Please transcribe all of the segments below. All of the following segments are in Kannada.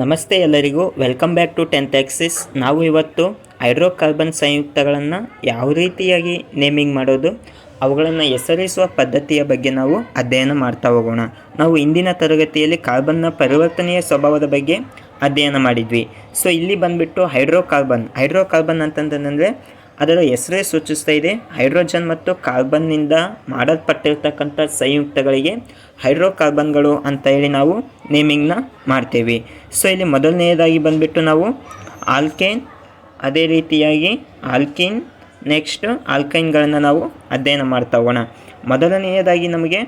ನಮಸ್ತೆ ಎಲ್ಲರಿಗೂ. Welcome back to tenth axis ನಾವು ಇವತ್ತು ಹೈಡ್ರೋಕಾರ್ಬನ್ ಸಂಯುಕ್ತಗಳನ್ನು ಯಾವ ರೀತಿಯಾಗಿ ನೇಮಿಂಗ್ ಮಾಡೋದು, ಅವುಗಳನ್ನು ಹೆಸರಿಸುವ ಪದ್ಧತಿಯ ಬಗ್ಗೆ ನಾವು ಅಧ್ಯಯನ ಮಾಡ್ತಾ ಹೋಗೋಣ. ನಾವು ಇಂದಿನ ತರಗತಿಯಲ್ಲಿ ಕಾರ್ಬನ್ನ ಪರಿವರ್ತನೆಯ ಸ್ವಭಾವದ ಬಗ್ಗೆ ಅಧ್ಯಯನ ಮಾಡಿದ್ವಿ. ಸೊ ಇಲ್ಲಿ ಬಂದುಬಿಟ್ಟು ಹೈಡ್ರೋಕಾರ್ಬನ್. ಹೈಡ್ರೋಕಾರ್ಬನ್ ಅಂತಂತಂದರೆ ಅದರ ಹೆಸರೇ ಸೂಚಿಸ್ತಾ ಇದೆ, ಹೈಡ್ರೋಜನ್ ಮತ್ತು ಕಾರ್ಬನ್ನಿಂದ ಮಾಡಲ್ಪಟ್ಟಿರ್ತಕ್ಕಂಥ ಸಂಯುಕ್ತಗಳಿಗೆ ಹೈಡ್ರೋಕಾರ್ಬನ್ಗಳು ಅಂತ ಹೇಳಿ ನಾವು ನೇಮಿಂಗ್ನ ಮಾಡ್ತೇವೆ. ಸೊ, ಇಲ್ಲಿ ಮೊದಲನೆಯದಾಗಿ ಬಂದುಬಿಟ್ಟು ನಾವು ಆಲ್ಕೇನ್, ಅದೇ ರೀತಿಯಾಗಿ ಆಲ್ಕಿನ್, ನೆಕ್ಸ್ಟ್ ಆಲ್ಕೈನ್ಗಳನ್ನು ನಾವು ಅಧ್ಯಯನ ಮಾಡ್ತಾ ಹೋಗೋಣ. ಮೊದಲನೆಯದಾಗಿ ನಮಗೆ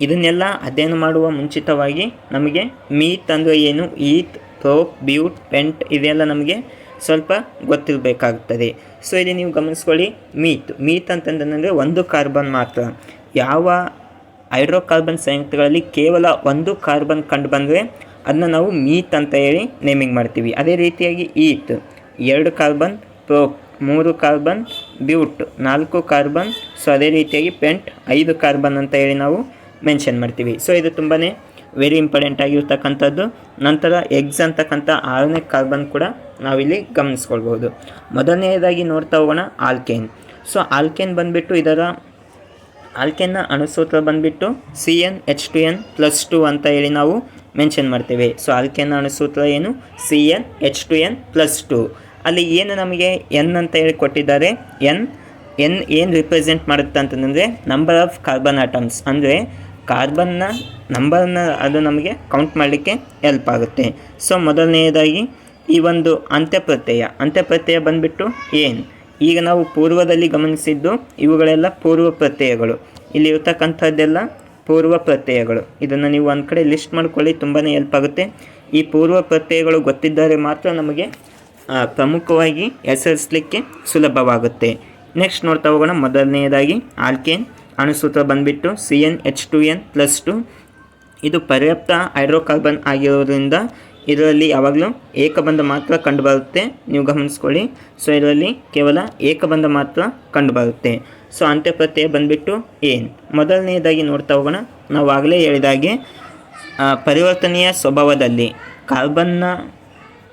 ಇದನ್ನೆಲ್ಲ ಅಧ್ಯಯನ ಮಾಡುವ ಮುಂಚಿತವಾಗಿ ನಮಗೆ ಮೀತ್ ಅಂದರೆ ಏನು? ಈತ್ ಪ್ರೋಪ್ ಬ್ಯೂಟ್, ಪೆಂಟ್, ಇದೆಲ್ಲ ನಮಗೆ ಸ್ವಲ್ಪ ಗೊತ್ತಿರಬೇಕಾಗ್ತದೆ. ಸೊ ಇಲ್ಲಿ ನೀವು ಗಮನಿಸ್ಕೊಳ್ಳಿ ಮೀತ್ ಮೀತ್ ಅಂತಂದ್ರೆ ಒಂದು ಕಾರ್ಬನ್ ಮಾತ್ರ. ಯಾವ ಹೈಡ್ರೋಕಾರ್ಬನ್ ಸಂಯುಕ್ತಗಳಲ್ಲಿ ಕೇವಲ ಒಂದು ಕಾರ್ಬನ್ ಕಂಡು ಬಂದರೆ ಅದನ್ನ ನಾವು ಮೀತ್ ಅಂತ ಹೇಳಿ ನೇಮಿಂಗ್ ಮಾಡ್ತೀವಿ. ಅದೇ ರೀತಿಯಾಗಿ ಈತ್ ಎರಡು ಕಾರ್ಬನ್ ಪ್ರೋ ಮೂರು ಕಾರ್ಬನ್ ಬ್ಯೂಟ್ ನಾಲ್ಕು ಕಾರ್ಬನ್ ಸೊ ಅದೇ ರೀತಿಯಾಗಿ ಪೆಂಟ್ ಐದು ಕಾರ್ಬನ್ ಅಂತ ಹೇಳಿ ನಾವು ಮೆನ್ಷನ್ ಮಾಡ್ತೀವಿ. ಸೊ ಇದು ತುಂಬಾ ವೆರಿ ಇಂಪಾರ್ಟೆಂಟ್ ಆಗಿರ್ತಕ್ಕಂಥದ್ದು. ನಂತರ ಎಗ್ಸ್ ಅಂತಕ್ಕಂಥ ಆರನೇ ಕಾರ್ಬನ್ ಕೂಡ ನಾವಿಲ್ಲಿ ಗಮನಿಸ್ಕೊಳ್ಬೋದು ಮೊದಲನೆಯದಾಗಿ ನೋಡ್ತಾ ಹೋಗೋಣ ಆಲ್ಕೇನ್ ಸೊ ಆಲ್ಕೇನ್ ಬಂದುಬಿಟ್ಟು ಇದರ ಆಲ್ಕೇನ್ನ ಅಣುಸೂತ್ರ ಬಂದುಬಿಟ್ಟು C N H two N plus two ಅಂತ ಹೇಳಿ ನಾವು ಮೆನ್ಷನ್ ಮಾಡ್ತೇವೆ. ಸೊ ಆಲ್ಕೇನ್ನ ಅಣುಸೂತ್ರ ಏನು? C N H two N plus two ಅಲ್ಲಿ ಏನು ನಮಗೆ ಎನ್ ಅಂತ ಹೇಳಿ ಕೊಟ್ಟಿದ್ದಾರೆ? ಎನ್ ಎನ್ ಏನು ರಿಪ್ರೆಸೆಂಟ್ ಮಾಡುತ್ತೆ ಅಂತಂದರೆ ನಂಬರ್ ಆಫ್ ಕಾರ್ಬನ್ ಆಟಮ್ಸ್ ಅಂದರೆ ಕಾರ್ಬನ್ನ, ನಂಬರ್ನ ಅದು ನಮಗೆ ಕೌಂಟ್ ಮಾಡಲಿಕ್ಕೆ ಹೆಲ್ಪ್ ಆಗುತ್ತೆ. ಸೊ ಮೊದಲನೆಯದಾಗಿ ಈ ಒಂದು ಅಂತ್ಯಪ್ರತ್ಯಯ. ಅಂತ್ಯಪ್ರತ್ಯಯ ಬಂದುಬಿಟ್ಟು ಏನು? ಈಗ ನಾವು ಪೂರ್ವದಲ್ಲಿ ಗಮನಿಸಿದ್ದು ಇವುಗಳೆಲ್ಲ ಪೂರ್ವ ಪ್ರತ್ಯಯಗಳು. ಇಲ್ಲಿ ಇರ್ತಕ್ಕಂಥದ್ದೆಲ್ಲ ಪೂರ್ವ ಪ್ರತ್ಯಯಗಳು. ಇದನ್ನು ನೀವು ಒಂದು ಕಡೆ ಲಿಸ್ಟ್ ಮಾಡ್ಕೊಳ್ಳಿ ತುಂಬಾ ಹೆಲ್ಪ್ ಆಗುತ್ತೆ. ಈ ಪೂರ್ವ ಪ್ರತ್ಯಯಗಳು ಗೊತ್ತಿದ್ದರೆ ಮಾತ್ರ ನಮಗೆ ಪ್ರಮುಖವಾಗಿ ಹೆಸರಿಸಲಿಕ್ಕೆ ಸುಲಭವಾಗುತ್ತೆ. ನೆಕ್ಸ್ಟ್ ನೋಡ್ತಾ ಹೋಗೋಣ. ಮೊದಲನೆಯದಾಗಿ ಆಲ್ಕೇನ್. ಅಣುಸೂತ್ರ ಬಂದುಬಿಟ್ಟು C N H two N plus two ಇದು ಪರ್ಯಾಪ್ತ ಹೈಡ್ರೋಕಾರ್ಬನ್ ಆಗಿರೋದ್ರಿಂದ ಇದರಲ್ಲಿ ಯಾವಾಗಲೂ ಏಕಬಂಧ ಮಾತ್ರ ಕಂಡುಬರುತ್ತೆ. ನೀವು ಗಮನಿಸ್ಕೊಳ್ಳಿ. ಸೊ ಇದರಲ್ಲಿ ಕೇವಲ ಏಕಬಂಧ ಮಾತ್ರ ಕಂಡುಬರುತ್ತೆ. ಸೊ ಅಂತ್ಯಪ್ರತ್ಯಯ ಬಂದುಬಿಟ್ಟು ಏನು? ಮೊದಲನೆಯದಾಗಿ ನೋಡ್ತಾ ಹೋಗೋಣ. ನಾವು ಆಗಲೇ ಹೇಳಿದಾಗೆ ಪರಿವರ್ತನೆಯ ಸ್ವಭಾವದಲ್ಲಿ ಕಾರ್ಬನ್ನ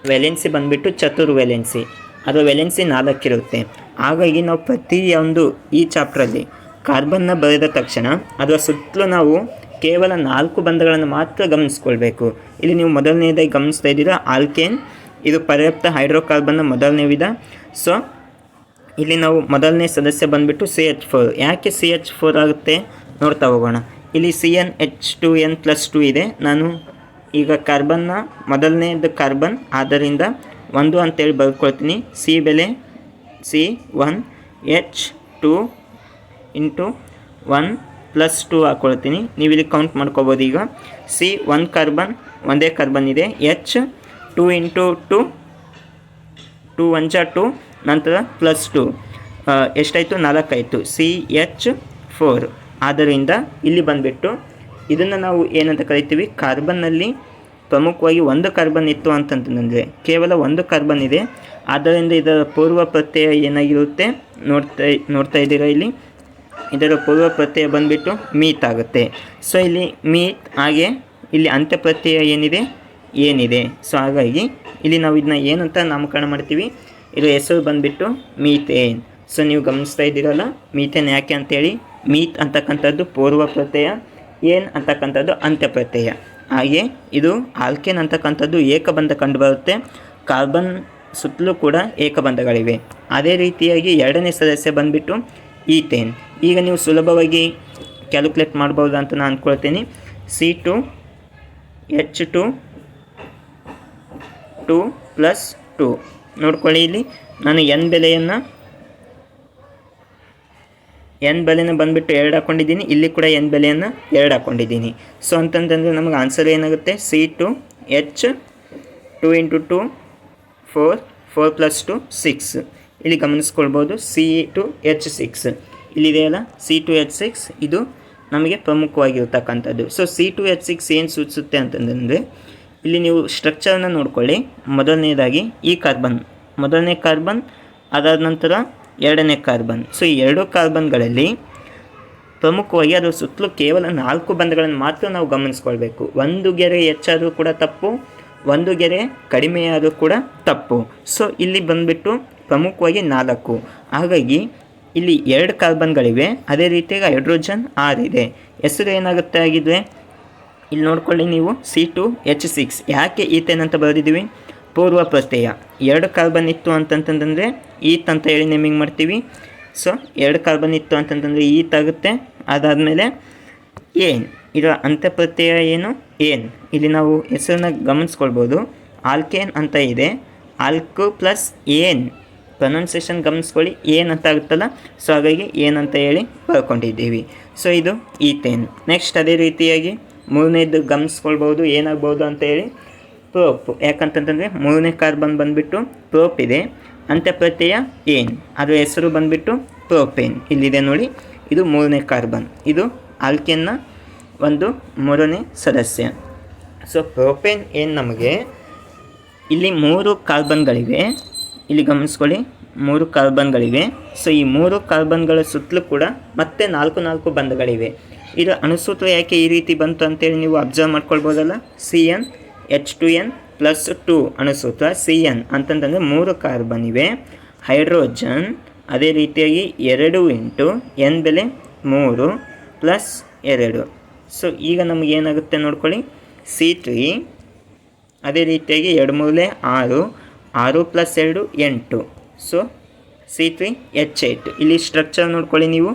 ವೆಲೆನ್ಸಿ ಬಂದುಬಿಟ್ಟು ಚತುರ್ ವೆಲೆನ್ಸಿ ಅದರ ವೆಲೆನ್ಸಿ ನಾಲ್ಕಿರುತ್ತೆ. ಹಾಗಾಗಿ ನಾವು ಪ್ರತಿಯೊಂದು ಈ ಚಾಪ್ಟ್ರಲ್ಲಿ ಕಾರ್ಬನ್ನ ಬರೆದ ತಕ್ಷಣ ಅದರ ಸುತ್ತಲೂ ನಾವು ಕೇವಲ ನಾಲ್ಕು ಬಂಧಗಳನ್ನು ಮಾತ್ರ ಗಮನಿಸ್ಕೊಳ್ಬೇಕು. ಇಲ್ಲಿ ನೀವು ಮೊದಲನೇದಾಗಿ ಗಮನಿಸ್ತಾ ಇದ್ದೀರಾ, ಆಲ್ಕೇನ್. ಇದು ಪರ್ಯಾಪ್ತ ಹೈಡ್ರೋಕಾರ್ಬನ್ನ ಮೊದಲನೇ ವಿಧ ಸೊ ಇಲ್ಲಿ ನಾವು ಮೊದಲನೇ ಸದಸ್ಯ ಬಂದುಬಿಟ್ಟು ಸಿ ಎಚ್ ಫೋರ್ ಯಾಕೆ ಸಿ ಎಚ್ ಫೋರ್ ಆಗುತ್ತೆ? ನೋಡ್ತಾ ಹೋಗೋಣ. ಇಲ್ಲಿ C N H two N plus two ಇದೆ. ನಾನು ಈಗ ಕಾರ್ಬನ್ನ, ಮೊದಲನೇದು ಕಾರ್ಬನ್, ಆದ್ದರಿಂದ ಒಂದು ಅಂತೇಳಿ ಬರ್ಕೊಳ್ತೀನಿ. ಸಿ ಬೆಲೆ C one H two into one plus two ಹಾಕ್ಕೊಳ್ತೀನಿ ನೀವು ಇಲ್ಲಿ ಕೌಂಟ್ ಮಾಡ್ಕೋಬೋದು ಈಗ. ಸಿ ಒನ್ ಕಾರ್ಬನ್ ಒಂದೇ ಕಾರ್ಬನ್ ಇದೆ. H two into two two one two ನಂತರ ಪ್ಲಸ್ ಟು ಎಷ್ಟಾಯಿತು? ನಾಲ್ಕಾಯಿತು. ಸಿ ಎಚ್ ಫೋರ್ ಆದ್ದರಿಂದ ಇಲ್ಲಿ ಬಂದುಬಿಟ್ಟು ಇದನ್ನು ನಾವು ಏನಂತ ಕರಿತೀವಿ? ಕಾರ್ಬನ್ನಲ್ಲಿ ಪ್ರಮುಖವಾಗಿ ಒಂದು ಕಾರ್ಬನ್ ಇತ್ತು ಅಂತಂತಂದರೆ ಕೇವಲ ಒಂದು ಕಾರ್ಬನ್ ಇದೆ. ಆದ್ದರಿಂದ ಇದರ ಪೂರ್ವ ಪ್ರತ್ಯಯ ಏನಾಗಿರುತ್ತೆ? ನೋಡ್ತಾ ನೋಡ್ತಾ ಇದ್ದೀರಾ ಇಲ್ಲಿ? ಇದರ ಪೂರ್ವ ಪ್ರತ್ಯಯ ಬಂದುಬಿಟ್ಟು ಮೀತ್ ಆಗುತ್ತೆ. ಸೊ ಇಲ್ಲಿ ಮೀತ್, ಹಾಗೆ ಇಲ್ಲಿ ಅಂತ್ಯ ಪ್ರತ್ಯಯ ಏನಿದೆ? ಏನಿದೆ? ಸೊ ಹಾಗಾಗಿ ಇಲ್ಲಿ ನಾವು ಇದನ್ನ ಏನಂತ ನಾಮಕರಣ ಮಾಡ್ತೀವಿ? ಇದರ ಹೆಸರು ಬಂದುಬಿಟ್ಟು ಮೀಥೇನ್ ಸೊ ನೀವು ಗಮನಿಸ್ತಾ ಇದ್ದೀರಲ್ಲ ಮೀಥೇನ್ ಯಾಕೆ ಅಂತೇಳಿ? ಮೀತ್ ಅಂತಕ್ಕಂಥದ್ದು ಪೂರ್ವ ಪ್ರತ್ಯಯ ಏನ್ ಅಂತಕ್ಕಂಥದ್ದು ಅಂತ್ಯ ಪ್ರತ್ಯಯ ಹಾಗೆ ಇದು ಆಲ್ಕೇನ್ ಅಂತಕ್ಕಂಥದ್ದು ಏಕಬಂಧ ಕಂಡುಬರುತ್ತೆ. ಕಾರ್ಬನ್ ಸುತ್ತಲೂ ಕೂಡ ಏಕಬಂಧಗಳಿವೆ. ಅದೇ ರೀತಿಯಾಗಿ ಎರಡನೇ ಸದಸ್ಯ ಬಂದುಬಿಟ್ಟು ಈಥೇನ್ ಈಗ ನೀವು ಸುಲಭವಾಗಿ ಕ್ಯಾಲ್ಕುಲೇಟ್ ಮಾಡ್ಬೋದು ಅಂತ ನಾನು ಅಂದ್ಕೊಳ್ತೀನಿ C two H two two plus two ನೋಡ್ಕೊಳ್ಳಿ ಇಲ್ಲಿ. ನಾನು ಎನ್ ಬೆಲೆಯನ್ನು ಎನ್ ಬೆಲೆನ ಬಂದುಬಿಟ್ಟು ಎರಡು ಹಾಕ್ಕೊಂಡಿದ್ದೀನಿ ಇಲ್ಲಿ ಕೂಡ ಎನ್ ಬೆಲೆಯನ್ನು ಎರಡು ಹಾಕ್ಕೊಂಡಿದ್ದೀನಿ ಸೊ ಅಂತಂತಂದರೆ ನಮಗೆ ಆನ್ಸರ್ ಏನಾಗುತ್ತೆ? C two H two into two four four plus two six ಇಲ್ಲಿ ಗಮನಿಸ್ಕೊಳ್ಬೋದು. ಸಿ ಟು ಎಚ್ ಸಿಕ್ಸ್ ಇಲ್ಲಿದೆಯಲ್ಲ ಸಿ ಟು ಎಚ್ ಸಿಕ್ಸ್ ಇದು ನಮಗೆ ಪ್ರಮುಖವಾಗಿರ್ತಕ್ಕಂಥದ್ದು. So C two H six ಏನು ಸೂಚಿಸುತ್ತೆ ಅಂತಂದರೆ, ಇಲ್ಲಿ ನೀವು ಸ್ಟ್ರಕ್ಚರನ್ನ ನೋಡ್ಕೊಳ್ಳಿ. ಮೊದಲನೇದಾಗಿ, ಈ ಕಾರ್ಬನ್ ಮೊದಲನೇ ಕಾರ್ಬನ್ ಅದಾದ ನಂತರ ಎರಡನೇ ಕಾರ್ಬನ್ ಸೊ ಈ ಎರಡು ಕಾರ್ಬನ್ಗಳಲ್ಲಿ ಪ್ರಮುಖವಾಗಿ ಅದರ ಸುತ್ತಲೂ ಕೇವಲ ನಾಲ್ಕು ಬಂಧಗಳನ್ನು ಮಾತ್ರ ನಾವು ಗಮನಿಸ್ಕೊಳ್ಬೇಕು. ಒಂದು ಗೆರೆ ಹೆಚ್ಚಾದರೂ ಕೂಡ ತಪ್ಪು, ಒಂದು ಗೆರೆ ಕಡಿಮೆಯಾದರೂ ಕೂಡ ತಪ್ಪು. ಸೊ ಇಲ್ಲಿ ಬಂದುಬಿಟ್ಟು ಪ್ರಮುಖವಾಗಿ ನಾಲ್ಕು. ಹಾಗಾಗಿ ಇಲ್ಲಿ ಎರಡು ಕಾರ್ಬನ್ಗಳಿವೆ. ಅದೇ ರೀತಿಯಾಗಿ ಹೈಡ್ರೋಜನ್ ಆರಿದೆ ಹೆಸರು ಏನಾಗುತ್ತೆ ಆಗಿದ್ರೆ ಇಲ್ಲಿ ನೋಡ್ಕೊಳ್ಳಿ ನೀವು ಸಿ ಟು ಎಚ್ ಸಿಕ್ಸ್ ಯಾಕೆ ಈತೇನಂತ ಅಂತ ಬರೆದಿದ್ದೀವಿ? ಪೂರ್ವ ಪ್ರತ್ಯಯ ಎರಡು ಕಾರ್ಬನ್ ಇತ್ತು ಅಂತಂತಂದರೆ ಈತ್ ಅಂತ ಹೇಳಿ ನೇಮಿಂಗ್ ಮಾಡ್ತೀವಿ. ಸೊ ಎರಡು ಕಾರ್ಬನ್ ಇತ್ತು ಅಂತಂತಂದರೆ ಈತ್ ಆಗುತ್ತೆ. ಅದಾದಮೇಲೆ, ಏನ್? ಇದರ ಅಂತ್ಯಪ್ರತ್ಯಯ ಏನು? ಏನ್? ಇಲ್ಲಿ ನಾವು ಹೆಸರನ್ನ ಗಮನಿಸ್ಕೊಳ್ಬೋದು. ಆಲ್ಕೇನ್ ಅಂತ ಇದೆ. ಆಲ್ಕು ಪ್ಲಸ್ ಏನ್? ಪ್ರೊನೌನ್ಸಿಯೇಷನ್ ಗಮನಿಸ್ಕೊಳ್ಳಿ ಏನಂತ ಆಗುತ್ತಲ್ಲ ಸೊ ಹಾಗಾಗಿ ಏನಂತ ಹೇಳಿ ಬರ್ಕೊಂಡಿದ್ದೀವಿ ಸೊ ಇದು ಈತೇನ್ ನೆಕ್ಸ್ಟ್ ಅದೇ ರೀತಿಯಾಗಿ ಮೂರನೇದು ಗಮನಿಸ್ಕೊಳ್ಬೋದು ಏನಾಗ್ಬೋದು ಅಂತ ಹೇಳಿ ಪ್ರೋಪ್ ಯಾಕಂತಂತಂದರೆ ಮೂರನೇ ಕಾರ್ಬನ್ ಬಂದುಬಿಟ್ಟು ಪ್ರೋಪ್ ಇದೆ. ಅಂತ್ಯಪ್ರತ್ಯಯ ಏನ್? ಅದರ ಹೆಸರು ಬಂದುಬಿಟ್ಟು ಪ್ರೋಪೇನ್ ಇಲ್ಲಿದೆ ನೋಡಿ, ಇದು ಮೂರನೇ ಕಾರ್ಬನ್. ಇದು ಆಲ್ಕೆನ್ನ ಒಂದು ಮೂರನೇ ಸದಸ್ಯ. ಸೊ ಪ್ರೋಪೇನ್ ಏನು ನಮಗೆ? ಇಲ್ಲಿ ಮೂರು ಕಾರ್ಬನ್ಗಳಿವೆ. ಇಲ್ಲಿ ಗಮನಿಸ್ಕೊಳ್ಳಿ. ಮೂರು ಕಾರ್ಬನ್ಗಳಿವೆ. ಸೊ ಈ ಮೂರು ಕಾರ್ಬನ್ಗಳ ಸುತ್ತಲೂ ಕೂಡ ಮತ್ತೆ ನಾಲ್ಕು ನಾಲ್ಕು ಬಂಧಗಳಿವೆ. ಇದು ಅಣುಸೂತ್ರ ಯಾಕೆ ಈ ರೀತಿ ಬಂತು ಅಂತೇಳಿ ನೀವು observe ಮಾಡ್ಕೊಳ್ಬೋದಲ್ಲ? C N H two N plus two ಅಣುಸೂತ್ರ C N ಅಂತಂತಂದರೆ ಮೂರು ಕಾರ್ಬನ್ ಇವೆ ಹೈಡ್ರೋಜನ್ ಅದೇ ರೀತಿಯಾಗಿ ಎರಡು ಇಂಟು ಎನ್ ಬೆಲೆ ಮೂರು ಪ್ಲಸ್ ಎರಡು. ಸೊ ಈಗ ನಮಗೇನಾಗುತ್ತೆ ನೋಡ್ಕೊಳ್ಳಿ. ಸಿ ತ್ರೀ ಅದೇ ರೀತಿಯಾಗಿ ಎರಡು ಮೂಲೆ ಆರು ಆರು ಪ್ಲಸ್ ಎರಡು ಎಂಟು. So C three H eight ಇಲ್ಲಿ ಸ್ಟ್ರಕ್ಚರ್ ನೋಡ್ಕೊಳ್ಳಿ ನೀವು.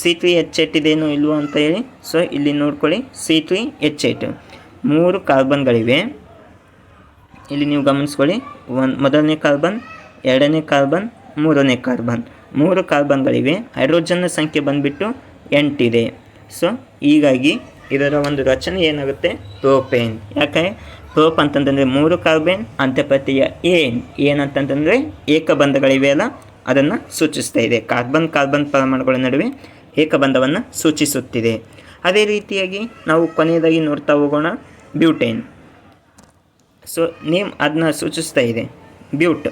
ಸಿ ತ್ರೀ ಎಚ್ ಏಟ್ ಇದೇನೋ ಇಲ್ವೋ ಅಂತ ಹೇಳಿ. ಸೊ ಇಲ್ಲಿ ನೋಡ್ಕೊಳ್ಳಿ. ಸಿ ತ್ರೀ ಎಚ್ ಏಟ್ ಮೂರು ಕಾರ್ಬನ್ಗಳಿವೆ ಇಲ್ಲಿ ನೀವು ಗಮನಿಸ್ಕೊಳ್ಳಿ. ಒಂದು ಮೊದಲನೇ ಕಾರ್ಬನ್ ಎರಡನೇ ಕಾರ್ಬನ್ ಮೂರನೇ ಕಾರ್ಬನ್ ಮೂರು ಕಾರ್ಬನ್ಗಳಿವೆ ಹೈಡ್ರೋಜನ್ನ ಸಂಖ್ಯೆ ಬಂದುಬಿಟ್ಟು ಎಂಟಿದೆ. ಸೊ ಹೀಗಾಗಿ ಇದರ ಒಂದು ರಚನೆ ಏನಾಗುತ್ತೆ? ಪ್ರೋಪೇನ್ ಯಾಕೆ? ಪ್ರೋಪ್ ಅಂತಂತಂದರೆ ಮೂರು ಕಾರ್ಬನ್, ಅಂತ್ಯಪ್ರತ್ಯಯ ಏನ್ ಏನಂತಂತಂದರೆ ಏಕಬಂಧಗಳಿವೆ ಅಲ್ಲ ಅದನ್ನು ಸೂಚಿಸ್ತಾ ಇದೆ. ಕಾರ್ಬನ್ ಕಾರ್ಬನ್ ಪರಮಾಣುಗಳ ನಡುವೆ ಏಕಬಂಧವನ್ನು ಸೂಚಿಸುತ್ತಿದೆ. ಅದೇ ರೀತಿಯಾಗಿ ನಾವು ಕೊನೆಯದಾಗಿ ನೋಡ್ತಾ ಹೋಗೋಣ, ಬ್ಯೂಟೇನ್. ಸೊ ನೇಮ್ ಅದನ್ನ ಸೂಚಿಸ್ತಾ ಇದೆ, ಬ್ಯೂಟ್.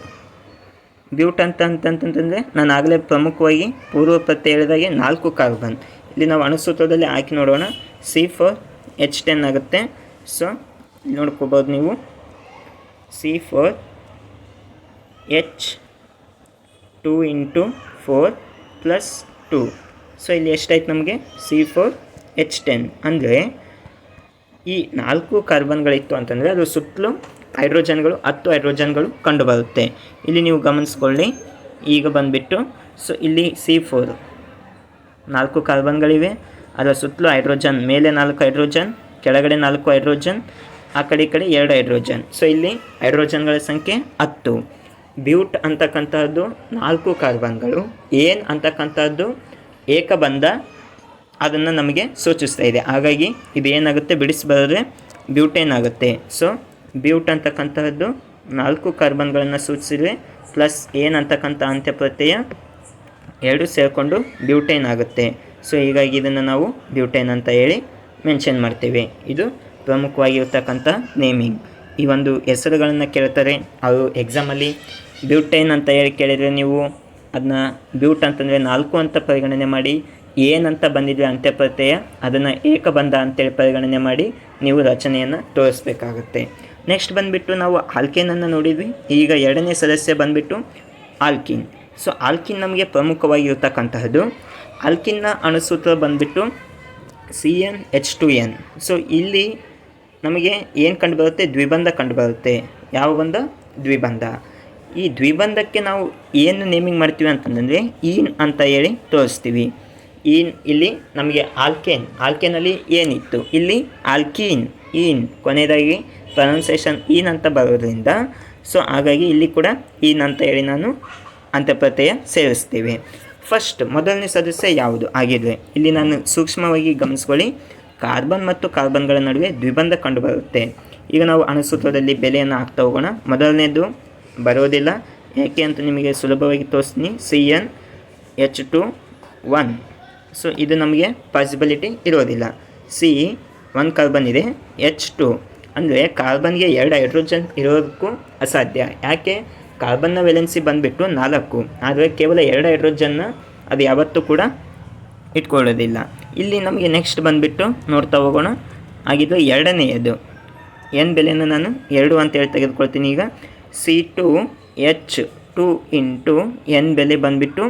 ಬ್ಯೂಟ್ ಅಂತ ಅಂತಂತಂದರೆ ನಾನು ಆಗಲೇ ಪ್ರಮುಖವಾಗಿ ಪೂರ್ವ ಹೇಳಿದ ಹೇಳಿದಾಗೆ ನಾಲ್ಕು ಕಾರ್ಬನ್. ಇಲ್ಲಿ ನಾವು ಅಣುಸೂತ್ರದಲ್ಲಿ ಹಾಕಿ ನೋಡೋಣ, ಸಿ ಫೋರ್ ಎಚ್ ಟೆನ್ ಆಗುತ್ತೆ. ಸೊ ನೋಡ್ಕೋಬೋದು ನೀವು. C four H two into four plus two so ಇಲ್ಲಿ ಎಷ್ಟಾಯ್ತು ನಮಗೆ? ಸಿ ಫೋರ್ ಎಚ್ ಟೆನ್ ಅಂದರೆ ಈ ನಾಲ್ಕು ಕಾರ್ಬನ್ಗಳಿತ್ತು ಅಂತಂದರೆ ಅದು ಸುತ್ತಲೂ ಹೈಡ್ರೋಜನ್ಗಳು, ಹತ್ತು ಹೈಡ್ರೋಜನ್ಗಳು ಕಂಡುಬರುತ್ತೆ. ಇಲ್ಲಿ ನೀವು ಗಮನಿಸ್ಕೊಳ್ಳಿ. ಈಗ ಬಂದುಬಿಟ್ಟು ಸೊ ಇಲ್ಲಿ ಸಿ ಫೋರ್ ನಾಲ್ಕು ಕಾರ್ಬನ್ಗಳಿವೆ. ಅದರ ಸುತ್ತಲೂ ಹೈಡ್ರೋಜನ್, ಮೇಲೆ ನಾಲ್ಕು ಹೈಡ್ರೋಜನ್, ಕೆಳಗಡೆ ನಾಲ್ಕು ಹೈಡ್ರೋಜನ್ ಆ ಕಡೆ ಈ ಕಡೆ ಎರಡು ಹೈಡ್ರೋಜನ್. ಸೊ ಇಲ್ಲಿ ಹೈಡ್ರೋಜನ್ಗಳ ಸಂಖ್ಯೆ ಹತ್ತು. ಬ್ಯೂಟ್ ಅಂತಕ್ಕಂಥದ್ದು ನಾಲ್ಕು ಕಾರ್ಬನ್ಗಳು. ಏನ್ ಅಂತಕ್ಕಂಥದ್ದು? ಏಕಬಂಧ. ಅದನ್ನು ನಮಗೆ ಸೂಚಿಸ್ತಾ ಇದೆ. ಹಾಗಾಗಿ ಇದು ಏನಾಗುತ್ತೆ? ಬಿಡಿಸಿ ಬ್ಯೂಟೇನ್ ಆಗುತ್ತೆ ಸೊ ಬ್ಯೂಟ್ ಅಂತಕ್ಕಂತಹದ್ದು ನಾಲ್ಕು ಕಾರ್ಬನ್ಗಳನ್ನು ಸೂಚಿಸಿದ್ರೆ ಪ್ಲಸ್ ಏನ್ ಅಂತಕ್ಕಂಥ ಅಂತ್ಯಪ್ರತ್ಯಯ? ಎರಡು ಸೇರಿಕೊಂಡು ಬ್ಯೂಟೇನ್ ಆಗುತ್ತೆ. ಸೊ ಹೀಗಾಗಿ ಇದನ್ನು ನಾವು ಬ್ಯೂಟೇನ್ ಅಂತ ಹೇಳಿ ಮೆನ್ಷನ್ ಮಾಡ್ತೇವೆ. ಇದು ಪ್ರಮುಖವಾಗಿರ್ತಕ್ಕಂಥ ನೇಮಿಂಗ್. ಈ ಒಂದು ಹೆಸರುಗಳನ್ನು ಕೇಳ್ತಾರೆ ಅವರು ಎಕ್ಸಾಮಲ್ಲಿ ಬ್ಯೂಟೈನ್ ಅಂತ ಹೇಳಿ ಕೇಳಿದರೆ ನೀವು ಅದನ್ನ ಬ್ಯೂಟ್ ಅಂತಂದರೆ ನಾಲ್ಕು ಅಂತ ಪರಿಗಣನೆ ಮಾಡಿ ಏನಂತ ಬಂದಿದೆ ಅಂತ್ಯಪ್ರತ್ಯಯ, ಅದನ್ನು ಏಕಬಂಧ ಅಂತೇಳಿ ಪರಿಗಣನೆ ಮಾಡಿ ನೀವು ರಚನೆಯನ್ನು ತೋರಿಸ್ಬೇಕಾಗುತ್ತೆ. ನೆಕ್ಸ್ಟ್ ಬಂದುಬಿಟ್ಟು ನಾವು ಆಲ್ಕೇನನ್ನು ನೋಡಿದ್ವಿ. ಈಗ ಎರಡನೇ ಸದಸ್ಯ ಬಂದುಬಿಟ್ಟು ಆಲ್ಕಿನ್ ಸೊ ಆಲ್ಕಿನ್ ನಮಗೆ ಪ್ರಮುಖವಾಗಿರ್ತಕ್ಕಂತಹದ್ದು. ಆಲ್ಕಿನ್ನ ಅಣುಸೂತ್ರ ಬಂದುಬಿಟ್ಟು C N H two N so ಇಲ್ಲಿ ನಮಗೆ ಏನು ಕಂಡುಬರುತ್ತೆ? ದ್ವಿಬಂಧ ಕಂಡುಬರುತ್ತೆ. ಯಾವ ಬಂಧ? ದ್ವಿಬಂಧ. ಈ ದ್ವಿಬಂಧಕ್ಕೆ ನಾವು ಏನು ನೇಮಿಂಗ್ ಮಾಡ್ತೀವಿ ಅಂತಂದರೆ ಈನ್ ಅಂತ ಹೇಳಿ ತೋರಿಸ್ತೀವಿ. ಈನ್ ಇಲ್ಲಿ ನಮಗೆ ಆಲ್ಕೇನ್ ಆಲ್ಕೇನಲ್ಲಿ ಏನಿತ್ತು? ಇಲ್ಲಿ ಆಲ್ಕೀನ್ ಈನ್ ಕೊನೆಯದಾಗಿ ಪ್ರೊನೌನ್ಸೇಷನ್ ಈನ್ ಅಂತ ಬರೋದ್ರಿಂದ ಸೊ ಹಾಗಾಗಿ ಇಲ್ಲಿ ಕೂಡ ಈನ್ ಅಂತ ಹೇಳಿ ನಾನು ಅಂತ್ಯಪ್ರತ್ಯಯ ಸೇರಿಸ್ತೀವಿ. ಫಸ್ಟ್ ಮೊದಲನೇ ಸದಸ್ಯ ಯಾವುದು? ಆಗಿದೆ ಇಲ್ಲಿ ನಾನು ಸೂಕ್ಷ್ಮವಾಗಿ ಗಮನಿಸ್ಕೊಳ್ಳಿ. ಕಾರ್ಬನ್ ಮತ್ತು ಕಾರ್ಬನ್ಗಳ ನಡುವೆ ದ್ವಿಬಂಧ ಕಂಡುಬರುತ್ತೆ. ಈಗ ನಾವು ಅಣುಸೂತ್ರದಲ್ಲಿ ಬೆಲೆಯನ್ನು ಹಾಕ್ತಾ ಹೋಗೋಣ. ಮೊದಲನೇದು, ಬರೋದಿಲ್ಲ. ಯಾಕೆ ಅಂತ ನಿಮಗೆ ಸುಲಭವಾಗಿ ತೋರಿಸ್ತೀನಿ. C N H two one so ಇದು ನಮಗೆ ಪಾಸಿಬಿಲಿಟಿ ಇರೋದಿಲ್ಲ. ಸಿ ಒನ್ ಕಾರ್ಬನ್ ಇದೆ. ಎಚ್ ಟು ಅಂದರೆ ಕಾರ್ಬನ್ಗೆ ಎರಡು ಹೈಡ್ರೋಜನ್ ಇರೋದಕ್ಕೂ ಅಸಾಧ್ಯ. ಯಾಕೆ? ಕಾರ್ಬನ್ನ ವೆಲೆನ್ಸಿ ಬಂದುಬಿಟ್ಟು ನಾಲ್ಕು. ಆದರೆ ಕೇವಲ ಎರಡು ಹೈಡ್ರೋಜನ್ನ ಅದು ಯಾವತ್ತೂ ಕೂಡ ಇಟ್ಕೊಳ್ಳೋದಿಲ್ಲ. ಇಲ್ಲಿ ನಮಗೆ ನೆಕ್ಸ್ಟ್ ಬಂದುಬಿಟ್ಟು ನೋಡ್ತಾ ಹೋಗೋಣ. ಆಗಿದ್ದು ಎರಡನೆಯದು. ಏನು ಬೆಲೆಯನ್ನು ನಾನು? ಎರಡು ಅಂತೇಳಿ ತೆಗೆದುಕೊಳ್ತೀನಿ ಈಗ. C two H two into N ಬೆಲೆ ಬಂದುಬಿಟ್ಟು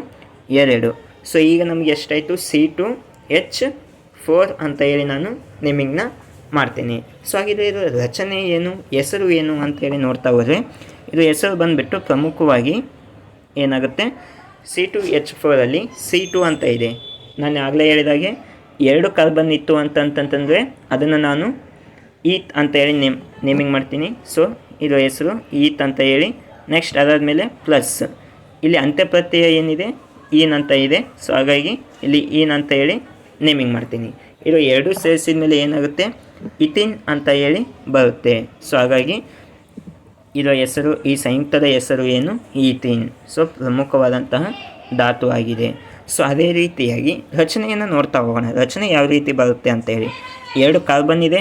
ಎರಡು. ಸೊ ಈಗ ನಮಗೆ ಎಷ್ಟಾಯಿತು? ಸಿ ಟು ಎಚ್ ಫೋರ್ ಅಂತ ಹೇಳಿ ನಾನು ನೇಮಿಂಗ್ನ ಮಾಡ್ತೀನಿ. ಸೊ ಹಾಗಿದ್ರೆ ಇದು ರಚನೆ ಏನು? ಹೆಸರು ಏನು ಅಂತೇಳಿ ನೋಡ್ತಾ ಹೋದರೆ, ಇದು ಹೆಸರು ಬಂದುಬಿಟ್ಟು ಪ್ರಮುಖವಾಗಿ ಏನಾಗುತ್ತೆ? ಸಿ ಟು ಎಚ್ ಫೋರಲ್ಲಿ ಸಿ ಟು ಅಂತ ಇದೆ. ನಾನು ಆಗಲೇ ಹೇಳಿದಾಗೆ ಎರಡು ಕಾರ್ಬನ್ ಇತ್ತು ಅಂತಂತಂತಂದರೆ ಅದನ್ನು ನಾನು ಈತ್ ಅಂತ ಹೇಳಿ ನೇಮ್, ನೇಮಿಂಗ್ ಮಾಡ್ತೀನಿ. ಸೊ ಇದು ಹೆಸರು ಈತ್ ಅಂತ ಹೇಳಿ. ನೆಕ್ಸ್ಟ್ ಅದಾದಮೇಲೆ ಪ್ಲಸ್. ಇಲ್ಲಿ ಅಂತ್ಯಪ್ರತ್ಯಯ ಏನಿದೆ? ಈನ್ ಅಂತ ಇದೆ. ಸೊ ಹಾಗಾಗಿ ಇಲ್ಲಿ ಈನ್ ಅಂತ ಹೇಳಿ ನೇಮಿಂಗ್ ಮಾಡ್ತೀನಿ. ಇದು ಎರಡು ಸೇರಿಸಿದ ಮೇಲೆ ಏನಾಗುತ್ತೆ? ಇತಿನ್ ಅಂತ ಹೇಳಿ ಬರುತ್ತೆ. ಸೊ ಹಾಗಾಗಿ ಇದರ ಹೆಸರು, ಈ ಸಂಯುಕ್ತದ ಹೆಸರು ಏನು? ಈಥಿನ್ ಸೊ ಪ್ರಮುಖವಾದಂತಹ ಧಾತು ಆಗಿದೆ. ಸೊ ಅದೇ ರೀತಿಯಾಗಿ ರಚನೆಯನ್ನು ನೋಡ್ತಾ ಹೋಗೋಣ. ರಚನೆ ಯಾವ ರೀತಿ ಬರುತ್ತೆ ಅಂತ ಹೇಳಿ ಎರಡು ಕಾರ್ಬನ್ ಇದೆ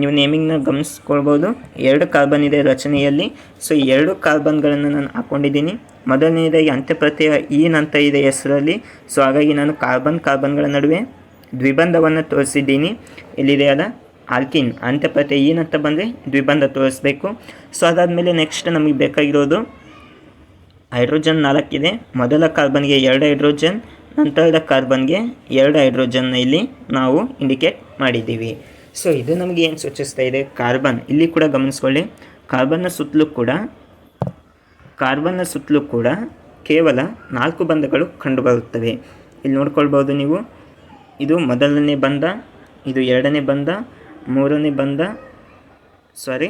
ನೀವು ನೇಮಿಂಗ್ನ ಗಮನಿಸ್ಕೊಳ್ಬೋದು. ಎರಡು ಕಾರ್ಬನ್ ಇದೆ ರಚನೆಯಲ್ಲಿ. ಸೊ ಈ ಎರಡು ಕಾರ್ಬನ್ಗಳನ್ನು ನಾನು ಹಾಕ್ಕೊಂಡಿದ್ದೀನಿ ಮೊದಲನೇದಾಗಿ ಅಂತ್ಯಪ್ರತ್ಯಯ ಈನ್ ಅಂತ ಇದೆ ಹೆಸರಲ್ಲಿ. ಸೊ ಹಾಗಾಗಿ ನಾನು ಕಾರ್ಬನ್ ಕಾರ್ಬನ್ಗಳ ನಡುವೆ ದ್ವಿಬಂಧವನ್ನು ತೋರಿಸಿದ್ದೀನಿ. ಇಲ್ಲಿದೆ ಅಲ್ಲ ಆಲ್ಕಿನ್. ಅಂತ್ಯಪ್ರತ್ಯಯ ಈನ್ ಅಂತ ಬಂದರೆ ದ್ವಿಬಂಧ ತೋರಿಸ್ಬೇಕು. ಸೊ ಅದಾದಮೇಲೆ ನೆಕ್ಸ್ಟ್ ನಮಗೆ ಬೇಕಾಗಿರೋದು ಹೈಡ್ರೋಜನ್ ನಾಲ್ಕಿದೆ. ಮೊದಲ ಕಾರ್ಬನ್ಗೆ ಎರಡು ಹೈಡ್ರೋಜನ್ ನಂತರದ ಕಾರ್ಬನ್ಗೆ ಎರಡು ಹೈಡ್ರೋಜನ್ನ ಇಲ್ಲಿ ನಾವು ಇಂಡಿಕೇಟ್ ಮಾಡಿದ್ದೀವಿ. ಸೊ, ಇದು ನಮಗೆ ಏನು ಸೂಚಿಸ್ತಾ ಇದೆ? ಕಾರ್ಬನ್. ಇಲ್ಲಿ ಕೂಡ ಗಮನಿಸ್ಕೊಳ್ಳಿ. ಕಾರ್ಬನ್ನ ಸುತ್ತಲೂ ಕೂಡ, ಕಾರ್ಬನ್ನ ಸುತ್ತಲೂ ಕೂಡ ಕೇವಲ ನಾಲ್ಕು ಬಂಧಗಳು ಕಂಡುಬರುತ್ತವೆ. ಇಲ್ಲಿ ನೋಡ್ಕೊಳ್ಬೋದು ನೀವು. ಇದು ಮೊದಲನೇ ಬಂಧ, ಇದು ಎರಡನೇ ಬಂಧ, ಮೂರನೇ ಬಂಧ ಸಾರಿ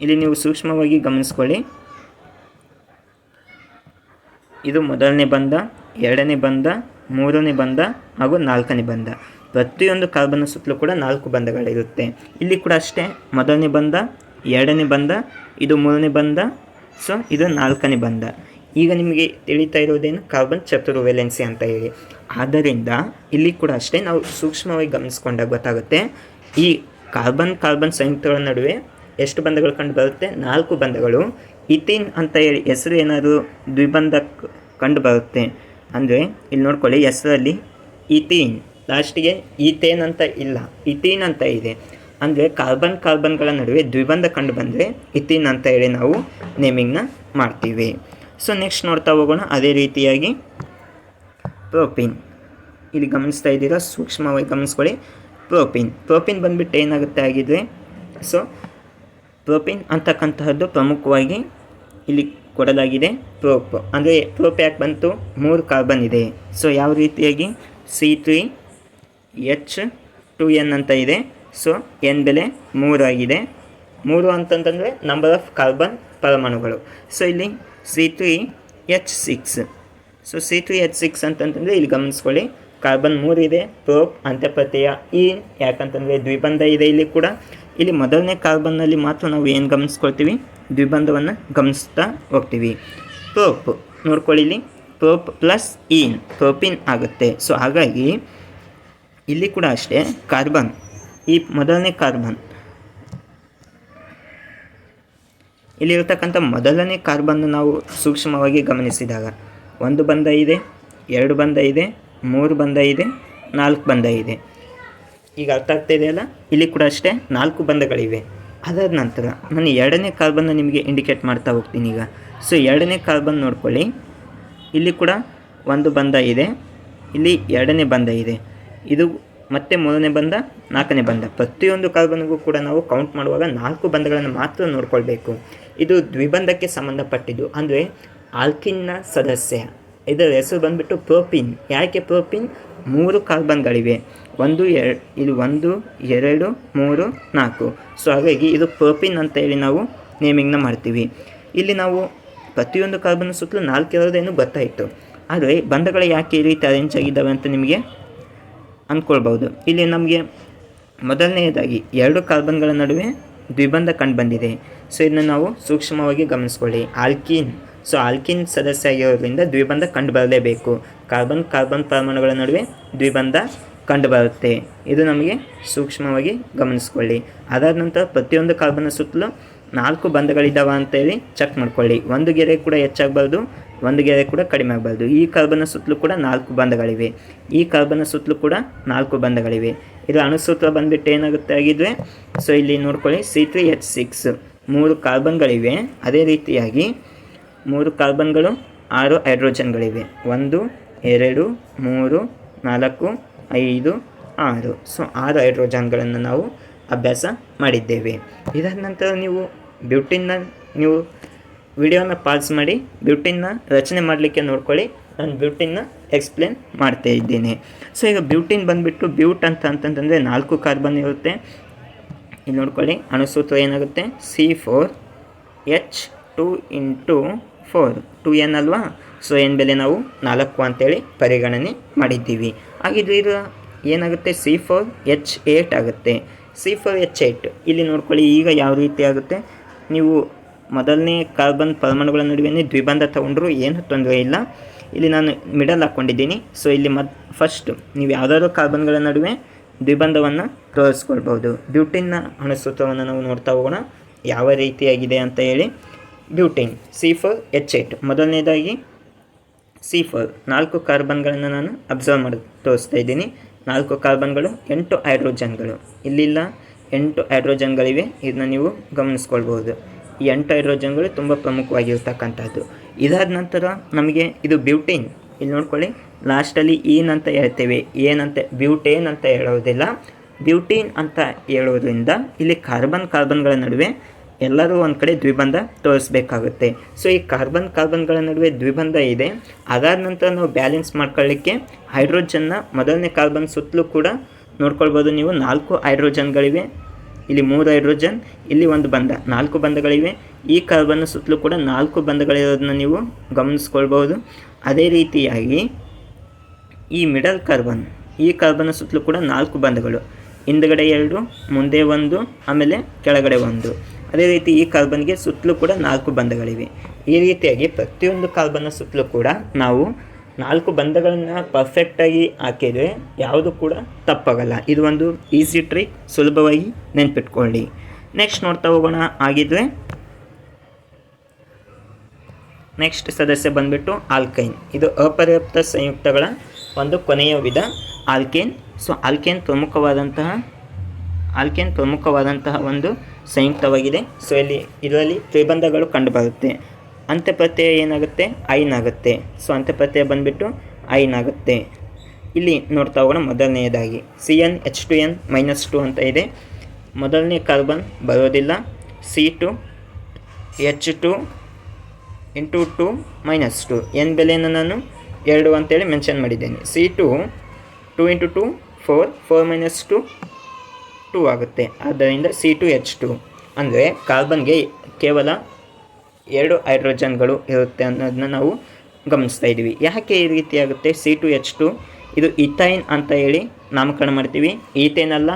ಇಲ್ಲಿ ನೀವು ಸೂಕ್ಷ್ಮವಾಗಿ ಗಮನಿಸ್ಕೊಳ್ಳಿ. ಇದು ಮೊದಲನೇ ಬಂಧ ಎರಡನೇ ಬಂಧ ಮೂರನೇ ಬಂಧ ಹಾಗೂ ನಾಲ್ಕನೇ ಬಂಧ ಪ್ರತಿಯೊಂದು ಕಾರ್ಬನ್ ಸುತ್ತಲೂ ಕೂಡ ನಾಲ್ಕು ಬಂಧಗಳಿರುತ್ತೆ. ಇಲ್ಲಿ ಕೂಡ ಅಷ್ಟೇ, ಮೊದಲನೇ ಬಂಧ ಎರಡನೇ ಬಂಧ ಇದು ಮೂರನೇ ಬಂಧ ಸೊ ಇದು ನಾಲ್ಕನೇ ಬಂಧ ಈಗ ನಿಮಗೆ ತಿಳಿತಾ ಇರೋದೇನು ಕಾರ್ಬನ್ ಚತುರ್ವೇಲೆನ್ಸಿ ಅಂತ ಹೇಳಿ. ಆದ್ದರಿಂದ ಇಲ್ಲಿ ಕೂಡ ಅಷ್ಟೇ ನಾವು ಸೂಕ್ಷ್ಮವಾಗಿ ಗಮನಿಸ್ಕೊಂಡಾಗ ಗೊತ್ತಾಗುತ್ತೆ, ಈ ಕಾರ್ಬನ್ ಕಾರ್ಬನ್ ಸಂಯುಕ್ತಗಳ ನಡುವೆ ಎಷ್ಟು ಬಂಧಗಳು ಕಂಡು ಬರುತ್ತೆ? ನಾಲ್ಕು ಬಂಧಗಳು. ಇಥೀನ್ ಅಂತ ಹೇಳಿ ಹೆಸರು ಏನಾದರೂ ದ್ವಿಬಂಧ ಕಂಡು ಬರುತ್ತೆ. ಅಂದರೆ ಇಲ್ಲಿ ನೋಡ್ಕೊಳ್ಳಿ ಹೆಸರಲ್ಲಿ ಇಥೀನ್ ಲಾಸ್ಟಿಗೆ ಈಥೇನ್ ಅಂತ ಇಲ್ಲ. ಇಥೀನ್ ಅಂತ ಇದೆ. ಅಂದರೆ ಕಾರ್ಬನ್ ಕಾರ್ಬನ್ಗಳ ನಡುವೆ ದ್ವಿಬಂಧ ಕಂಡು ಬಂದರೆ ಇಥೀನ್ ಅಂತ ಹೇಳಿ ನಾವು ನೇಮಿಂಗ್ನ ಮಾಡ್ತೀವಿ. ಸೊ ನೆಕ್ಸ್ಟ್ ನೋಡ್ತಾ ಹೋಗೋಣ. ಅದೇ ರೀತಿಯಾಗಿ ಪ್ರೋಪೀನ್ ಇಲ್ಲಿ ಗಮನಿಸ್ತಾ ಇದ್ದೀರಾ? ಸೂಕ್ಷ್ಮವಾಗಿ ಗಮನಿಸ್ಕೊಳ್ಳಿ. ಪ್ರೋಪೀನ್ ಪ್ರೋಪೀನ್ ಬಂದುಬಿಟ್ಟು ಏನಾಗುತ್ತೆ ಆಗಿದ್ರೆ ಸೊ ಪ್ರೋಪೀನ್ ಅಂತಕ್ಕಂತಹದ್ದು ಪ್ರಮುಖವಾಗಿ ಇಲ್ಲಿ ಕೊಡಲಾಗಿದೆ ಪ್ರೋಪ್. ಅಂದರೆ ಪ್ರೋಪ್ ಯಾಕೆ ಬಂತು? ಮೂರು ಕಾರ್ಬನ್ ಇದೆ ಸೊ ಯಾವ ರೀತಿಯಾಗಿ? C three H two N ಅಂತ ಇದೆ. ಸೊ ಎನ್ ಬೆಲೆ ಆಗಿದೆ. ಮೂರು ಅಂತಂತಂದರೆ ನಂಬರ್ ಆಫ್ ಕಾರ್ಬನ್ ಪರಮಾಣುಗಳು. ಸೊ ಇಲ್ಲಿ C three H six so C three H six ಅಂತಂತಂದರೆ ಇಲ್ಲಿ ಗಮನಿಸ್ಕೊಳ್ಳಿ. ಕಾರ್ಬನ್ ಮೂರು ಇದೆ, ಪ್ರೋಪ್, ಅಂತ್ಯಪ್ರತ್ಯಯ ಯಾಕೆ ಯಾಕಂತಂದರೆ ದ್ವಿಬಂಧ ಇದೆ ಇಲ್ಲಿ ಕೂಡ. ಇಲ್ಲಿ ಮೊದಲನೇ ಕಾರ್ಬನ್ನಲ್ಲಿ ಮಾತ್ರ ನಾವು ಏನು ಗಮನಿಸ್ಕೊಳ್ತೀವಿ? ದ್ವಿಬಂಧವನ್ನು ಗಮನಿಸ್ತಾ ಹೋಗ್ತೀವಿ. ಪ್ರೋಪ್ ನೋಡ್ಕೊಳ್ಳಿ ಇಲ್ಲಿ. ಪ್ರೋಪ್ ಪ್ಲಸ್ ಇನ್ ಪ್ರೋಪಿನ್ ಆಗುತ್ತೆ. ಸೊ, ಹಾಗಾಗಿ ಇಲ್ಲಿ ಕೂಡ ಅಷ್ಟೇ, ಕಾರ್ಬನ್. ಈ ಮೊದಲನೇ ಕಾರ್ಬನ್. ಇಲ್ಲಿರತಕ್ಕಂಥ ಮೊದಲನೇ ಕಾರ್ಬನ್ ನಾವು ಸೂಕ್ಷ್ಮವಾಗಿ ಗಮನಿಸಿದಾಗ, ಒಂದು ಬಂಧ ಇದೆ, ಎರಡು ಬಂಧ ಇದೆ, ಮೂರು ಬಂಧ ಇದೆ, ನಾಲ್ಕು ಬಂಧ ಇದೆ. ಈಗ ಅರ್ಥ ಆಗ್ತಾ ಇದೆಯಲ್ಲ? ಇಲ್ಲಿ ಕೂಡ ಅಷ್ಟೇ, ನಾಲ್ಕು ಬಂಧಗಳಿವೆ. ಅದಾದ ನಂತರ ನಾನು ಎರಡನೇ ಕಾರ್ಬನ್ನ ನಿಮಗೆ ಇಂಡಿಕೇಟ್ ಮಾಡ್ತಾ ಹೋಗ್ತೀನಿ ಈಗ. ಸೊ ಎರಡನೇ ಕಾರ್ಬನ್ ನೋಡ್ಕೊಳ್ಳಿ. ಇಲ್ಲಿ ಕೂಡ ಒಂದು ಬಂಧ ಇದೆ. ಇಲ್ಲಿ ಎರಡನೇ ಬಂಧ ಇದೆ. ಇದು ಮತ್ತೆ ಮೂರನೇ ಬಂಧ, ನಾಲ್ಕನೇ ಬಂಧ. ಪ್ರತಿಯೊಂದು ಕಾರ್ಬನ್ಗೂ ಕೂಡ ನಾವು ಕೌಂಟ್ ಮಾಡುವಾಗ ನಾಲ್ಕು ಬಂಧಗಳನ್ನು ಮಾತ್ರ ನೋಡ್ಕೊಳ್ಬೇಕು. ಇದು ದ್ವಿಬಂಧಕ್ಕೆ ಸಂಬಂಧಪಟ್ಟಿದ್ದು. ಅಂದರೆ ಆಲ್ಕಿನ್ನ ಸದಸ್ಯ. ಇದರ ಹೆಸರು ಬಂದುಬಿಟ್ಟು ಪ್ರೋಪಿನ್. ಯಾಕೆ ಪ್ರೋಪಿನ್? ಮೂರು ಕಾರ್ಬನ್ಗಳಿವೆ ಒಂದು ಎರಡು ಇದು ಒಂದು, ಎರಡು, ಮೂರು, ನಾಲ್ಕು. ಸೊ ಹಾಗಾಗಿ ಇದು ಪ್ರೋಪಿನ್ ಅಂತ ಹೇಳಿ ನಾವು ನೇಮಿಂಗ್ನ ಮಾಡ್ತೀವಿ. ಇಲ್ಲಿ ನಾವು ಪ್ರತಿಯೊಂದು ಕಾರ್ಬನ್ ಸುತ್ತಲೂ ನಾಲ್ಕು ಇರೋದೇನು ಗೊತ್ತಾಯಿತು ಆದರೆ ಬಂಧಗಳು ಯಾಕೆ ಈ ರೀತಿ ಅರೇಂಜ್ ಆಗಿದ್ದಾವೆ ಅಂತ ನಿಮಗೆ ಅಂದ್ಕೊಳ್ಬೋದು ಇಲ್ಲಿ ನಮಗೆ ಮೊದಲನೆಯದಾಗಿ ಎರಡು ಕಾರ್ಬನ್ಗಳ ನಡುವೆ ದ್ವಿಬಂಧ ಕಂಡುಬಂದಿದೆ ಸೊ ಇದನ್ನು ನಾವು ಸೂಕ್ಷ್ಮವಾಗಿ ಗಮನಿಸ್ಕೊಳ್ಳಿ. ಆಲ್ಕಿನ್ ಸೊ ಆಲ್ಕಿನ್ ಸದಸ್ಯ ಆಗಿರೋದ್ರಿಂದ ದ್ವಿಬಂಧ ಕಂಡುಬರಲೇಬೇಕು. ಕಾರ್ಬನ್ ಕಾರ್ಬನ್ ಪರಮಾಣುಗಳ ನಡುವೆ ದ್ವಿಬಂಧ ಕಂಡುಬರುತ್ತೆ. ಇದು ನಮಗೆ ಸೂಕ್ಷ್ಮವಾಗಿ ಗಮನಿಸ್ಕೊಳ್ಳಿ. ಅದಾದ ನಂತರ ಪ್ರತಿಯೊಂದು ಕಾರ್ಬನ್ ಸುತ್ತಲೂ ನಾಲ್ಕು ಬಂಧಗಳಿದ್ದಾವ ಅಂತೇಳಿ ಚೆಕ್ ಮಾಡ್ಕೊಳ್ಳಿ. ಒಂದು ಗೆರೆ ಕೂಡ ಹೆಚ್ಚಾಗಬಾರ್ದು, ಒಂದು ಗೆರೆ ಕೂಡ ಕಡಿಮೆ ಆಗಬಾರ್ದು. ಈ ಕಾರ್ಬನ್ನ ಸುತ್ತಲೂ ಕೂಡ ನಾಲ್ಕು ಬಂಧಗಳಿವೆ. ಈ ಕಾರ್ಬನ್ನ ಸುತ್ತಲೂ ಕೂಡ ನಾಲ್ಕು ಬಂಧಗಳಿವೆ. ಇದು ಅಣುಸೂತ್ರ ಬಂದ್ಬಿಟ್ಟು ಏನಾಗುತ್ತೆ ಆಗಿದ್ರೆ ಸೊ ಇಲ್ಲಿ ನೋಡ್ಕೊಳ್ಳಿ ಸಿ ತ್ರೀ ಎಚ್ ಸಿಕ್ಸ್ ಮೂರು ಕಾರ್ಬನ್ಗಳಿವೆ. ಅದೇ ರೀತಿಯಾಗಿ ಮೂರು ಕಾರ್ಬನ್ಗಳು, ಆರು ಹೈಡ್ರೋಜನ್ಗಳಿವೆ. ಒಂದು, ಎರಡು, ಮೂರು, ನಾಲ್ಕು, ಐದು, ಆರು. ಸೊ, ಆರು ಹೈಡ್ರೋಜನ್ಗಳನ್ನು ನಾವು ಅಭ್ಯಾಸ ಮಾಡಿದ್ದೇವೆ. ಇದಾದ ನಂತರ ನೀವು ಬ್ಯೂಟಿನ್ನ ನೀವು ವಿಡಿಯೋನ ಪಾಸ್ ಮಾಡಿ, ಬ್ಯೂಟಿನ್ನ ರಚನೆ ಮಾಡಲಿಕ್ಕೆ ನೋಡ್ಕೊಳ್ಳಿ. ನಾನು ಬ್ಯೂಟಿನ್ನ ಎಕ್ಸ್ಪ್ಲೇನ್ ಮಾಡ್ತಾ ಇದ್ದೀನಿ. ಸೊ, ಈಗ ಬ್ಯೂಟಿನ್ ಬಂದುಬಿಟ್ಟು ಬ್ಯೂಟ್ ಅಂತ ಅಂತಂತಂದರೆ ನಾಲ್ಕು ಕಾರ್ಬನ್ ಇರುತ್ತೆ. ಇಲ್ಲಿ ನೋಡ್ಕೊಳ್ಳಿ, ಅಣುಸೂತ್ರ ಏನಾಗುತ್ತೆ? C four H two into four two N ಅಲ್ವಾ? ಸೊ ಎನ್ ಬೆಲೆ ನಾವು ನಾಲ್ಕು ಅಂತೇಳಿ ಪರಿಗಣನೆ ಮಾಡಿದ್ದೀವಿ. ಹಾಗಿದ್ರೆ ಇದು ಏನಾಗುತ್ತೆ? ಸಿ ಫೋರ್ ಎಚ್ ಏಟ್ ಆಗುತ್ತೆ. ಸಿ ಫೋರ್ ಎಚ್ ಏಟ್ ಇಲ್ಲಿ ನೋಡ್ಕೊಳ್ಳಿ, ಈಗ ಯಾವ ರೀತಿ ಆಗುತ್ತೆ? ನೀವು ಮೊದಲನೇ ಕಾರ್ಬನ್ ಪರಮಾಣುಗಳ ನಡುವೆ ದ್ವಿಬಂಧ ತಗೊಂಡ್ರು ಏನು ತೊಂದರೆ ಇಲ್ಲ. ಇಲ್ಲಿ ನಾನು ಮಿಡಲ್ ಹಾಕ್ಕೊಂಡಿದ್ದೀನಿ. ಸೊ ಇಲ್ಲಿ ಮದ್ ಫಸ್ಟ್ ನೀವು ಯಾವುದಾದ್ರೂ ಕಾರ್ಬನ್ಗಳ ನಡುವೆ ದ್ವಿಬಂಧವನ್ನು ತೋರಿಸ್ಕೊಳ್ಬೋದು ಬ್ಯೂಟಿನ್ನ ಅಣುಸೂತ್ರವನ್ನು ನಾವು ನೋಡ್ತಾ ಹೋಗೋಣ. ಯಾವ ರೀತಿಯಾಗಿದೆ ಅಂತ ಹೇಳಿ. Butyne C four H eight ಮೊದಲನೇದಾಗಿ ಸಿ ನಾಲ್ಕು ಕಾರ್ಬನ್ಗಳನ್ನು ನಾನು ಅಬ್ಸರ್ವ್ ಮಾಡಿ, ತೋರಿಸ್ತಾ ಇದ್ದೀನಿ. ನಾಲ್ಕು ಕಾರ್ಬನ್ಗಳು, ಎಂಟು ಹೈಡ್ರೋಜನ್ಗಳು. ಇಲ್ಲಿಲ್ಲ, ಎಂಟು ಹೈಡ್ರೋಜನ್ಗಳಿವೆ. ಇದನ್ನ ನೀವು ಗಮನಿಸ್ಕೊಳ್ಬೋದು ಈ ಎಂಟು ಹೈಡ್ರೋಜನ್ಗಳು ತುಂಬ ಪ್ರಮುಖವಾಗಿರ್ತಕ್ಕಂಥದ್ದು. ಇದಾದ ನಂತರ ನಮಗೆ ಇದು ಬ್ಯೂಟೇನ್. ಇಲ್ಲಿ ನೋಡ್ಕೊಳ್ಳಿ, ಲಾಸ್ಟಲ್ಲಿ ಏನ್ ಅಂತ ಹೇಳ್ತೇವೆ. ಏನಂತ ಬ್ಯೂಟೇನ್ ಅಂತ ಹೇಳೋದಿಲ್ಲ. ಬ್ಯೂಟೀನ್ ಅಂತ ಹೇಳೋದ್ರಿಂದ ಇಲ್ಲಿ ಕಾರ್ಬನ್ ಕಾರ್ಬನ್ಗಳ ನಡುವೆ ಎಲ್ಲರೂ ಒಂದು ಕಡೆ ದ್ವಿಬಂಧ ತೋರಿಸ್ಬೇಕಾಗುತ್ತೆ. ಸೊ ಈ ಕಾರ್ಬನ್ ಕಾರ್ಬನ್ಗಳ ನಡುವೆ ದ್ವಿಬಂಧ ಇದೆ. ಅದಾದ ನಂತರ ನಾವು ಬ್ಯಾಲೆನ್ಸ್ ಮಾಡ್ಕೊಳ್ಳಿಕ್ಕೆ ಹೈಡ್ರೋಜನ್ನ ಮೊದಲನೇ ಕಾರ್ಬನ್ ಸುತ್ತಲೂ ಕೂಡ ನೋಡ್ಕೊಳ್ಬೋದು ನೀವು. ನಾಲ್ಕು ಹೈಡ್ರೋಜನ್ಗಳಿವೆ ಇಲ್ಲಿ ಮೂರು ಹೈಡ್ರೋಜನ್ ಇಲ್ಲಿ ಒಂದು ಬಂಧ. ನಾಲ್ಕು ಬಂಧಗಳಿವೆ. ಈ ಕಾರ್ಬನ್ ಸುತ್ತಲೂ ಕೂಡ ನಾಲ್ಕು ಬಂಧಗಳಿರೋದನ್ನ ನೀವು ಗಮನಿಸ್ಕೊಳ್ಬೋದು ಅದೇ ರೀತಿಯಾಗಿ ಈ ಮಿಡಲ್ ಕಾರ್ಬನ್ ಈ ಕಾರ್ಬನ್ ಸುತ್ತಲೂ ಕೂಡ ನಾಲ್ಕು ಬಂಧಗಳು. ಹಿಂದುಗಡೆ ಎರಡು, ಮುಂದೆ ಒಂದು, ಆಮೇಲೆ ಕೆಳಗಡೆ ಒಂದು. ಅದೇ ರೀತಿ ಈ ಕಾರ್ಬನ್ಗೆ ಸುತ್ತಲೂ ಕೂಡ ನಾಲ್ಕು ಬಂಧಗಳಿವೆ. ಈ ರೀತಿಯಾಗಿ ಪ್ರತಿಯೊಂದು ಕಾರ್ಬನ್ನ ಸುತ್ತಲೂ ಕೂಡ ನಾವು ನಾಲ್ಕು ಬಂಧಗಳನ್ನು ಪರ್ಫೆಕ್ಟಾಗಿ ಹಾಕಿದರೆ ಯಾವುದು ಕೂಡ ತಪ್ಪಾಗಲ್ಲ. ಇದು ಒಂದು ಈಸಿ ಟ್ರಿಕ್ ಸುಲಭವಾಗಿ ನೆನ್ಪಿಟ್ಕೊಳ್ಳಿ. ನೆಕ್ಸ್ಟ್ ನೋಡ್ತಾ ಹೋಗೋಣ. ಆಗಿದ್ರೆ ನೆಕ್ಸ್ಟ್ ಸದಸ್ಯ ಬಂದ್ಬಿಟ್ಟು ಆಲ್ಕೈನ್ ಇದು ಅಪರ್ಯಾಪ್ತ ಸಂಯುಕ್ತಗಳ ಒಂದು ಕೊನೆಯ ವಿಧ ಆಲ್ಕೇನ್ ಸೊ ಆಲ್ಕೇನ್ ಪ್ರಮುಖವಾದಂತಹ ಆಲ್ಕೇನ್ ಪ್ರಮುಖವಾದಂತಹ ಒಂದು ಸಂಯುಕ್ತವಾಗಿದೆ. ಸೊ ಇಲ್ಲಿ ಇದರಲ್ಲಿ ತ್ರಿಬಂಧಗಳು ಕಂಡುಬರುತ್ತೆ. ಅಂತ್ಯಪ್ರತ್ಯಯ ಏನಾಗುತ್ತೆ? ಐನ್ ಆಗುತ್ತೆ ಸೊ ಅಂತ್ಯಪ್ರತ್ಯಯ ಬಂದುಬಿಟ್ಟು ಐನ್ ಆಗುತ್ತೆ ಇಲ್ಲಿ ನೋಡ್ತಾ ಹೋಗೋಣ ಮೊದಲನೆಯದಾಗಿ. C N H two N minus two ಅಂತ ಇದೆ. ಮೊದಲನೇ ಕಾರ್ಬನ್ ಬರೋದಿಲ್ಲ. C two H two into two minus two N ಬೆಲೆಯನ್ನು ನಾನು? ಎರಡು ಅಂತೇಳಿ ಮೆನ್ಷನ್ ಮಾಡಿದ್ದೇನೆ. C two two into two four four minus two two ಆಗುತ್ತೆ. ಆದ್ದರಿಂದ ಸಿ ಟು ಎಚ್ ಟು ಅಂದರೆ ಕಾರ್ಬನ್ಗೆ ಕೇವಲ ಎರಡು ಹೈಡ್ರೋಜನ್ಗಳು ಇರುತ್ತೆ ಅನ್ನೋದನ್ನ ನಾವು ಗಮನಿಸ್ತಾ ಇದ್ದೀವಿ. ಯಾಕೆ ಈ ರೀತಿ ಆಗುತ್ತೆ? ಸಿ ಟು ಎಚ್ ಟು ಇದು ಇಥೈನ್ ಅಂತ ಹೇಳಿ ನಾಮಕರಣ ಮಾಡ್ತೀವಿ. ಈಥೈನ್ ಅಲ್ಲ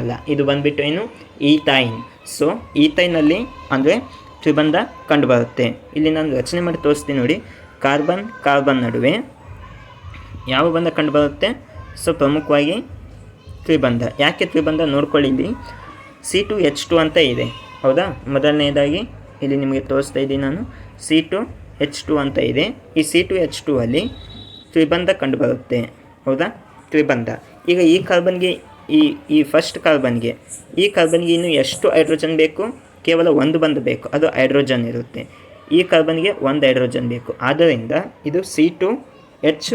ಅಲ್ಲ. ಇದು ಬಂದುಬಿಟ್ಟು ಏನು? ಈಥೈನ್ ಸೊ ಈಥೈನಲ್ಲಿ ಅಂದರೆ ತ್ರಿಬಂಧ ಕಂಡುಬರುತ್ತೆ. ಇಲ್ಲಿ ನಾನು ರಚನೆ ಮಾಡಿ ತೋರಿಸ್ತೀನಿ ನೋಡಿ. ಕಾರ್ಬನ್ ಕಾರ್ಬನ್ ನಡುವೆ ಯಾವ ಬಂಧ ಕಂಡುಬರುತ್ತೆ? ಸೊ ಪ್ರಮುಖವಾಗಿ ತ್ರಿಬಂಧ. ಯಾಕೆ ತ್ರಿಬಂಧ ನೋಡ್ಕೊಳ್ಳಿ ಇಲ್ಲಿ ಸಿ ಟು ಎಚ್ ಟು ಅಂತ ಇದೆ. ಹೌದಾ? ಮೊದಲನೇದಾಗಿ ಇಲ್ಲಿ ನಿಮಗೆ ತೋರಿಸ್ತಾ ಇದ್ದೀನಿ ನಾನು. ಸಿ ಟು ಎಚ್ ಟು ಅಂತ ಇದೆ. ಈ ಸಿ ಟು ಎಚ್ ಟು ಅಲ್ಲಿ ತ್ರಿಬಂಧ ಕಂಡುಬರುತ್ತೆ. ಹೌದಾ? ತ್ರಿಬಂಧ. ಈಗ ಈ ಕಾರ್ಬನ್ಗೆ ಈ ಈ ಫಸ್ಟ್ ಕಾರ್ಬನ್ಗೆ ಈ ಕಾರ್ಬನ್ಗೆ ಇನ್ನು ಎಷ್ಟು ಹೈಡ್ರೋಜನ್ ಬೇಕು? ಕೇವಲ ಒಂದು ಬಂಧ ಬೇಕು. ಅದು ಹೈಡ್ರೋಜನ್ ಇರುತ್ತೆ. ಈ ಕಾರ್ಬನ್ಗೆ ಒಂದು ಹೈಡ್ರೋಜನ್ ಬೇಕು. ಆದ್ದರಿಂದ ಇದು ಸಿ ಟು ಎಚ್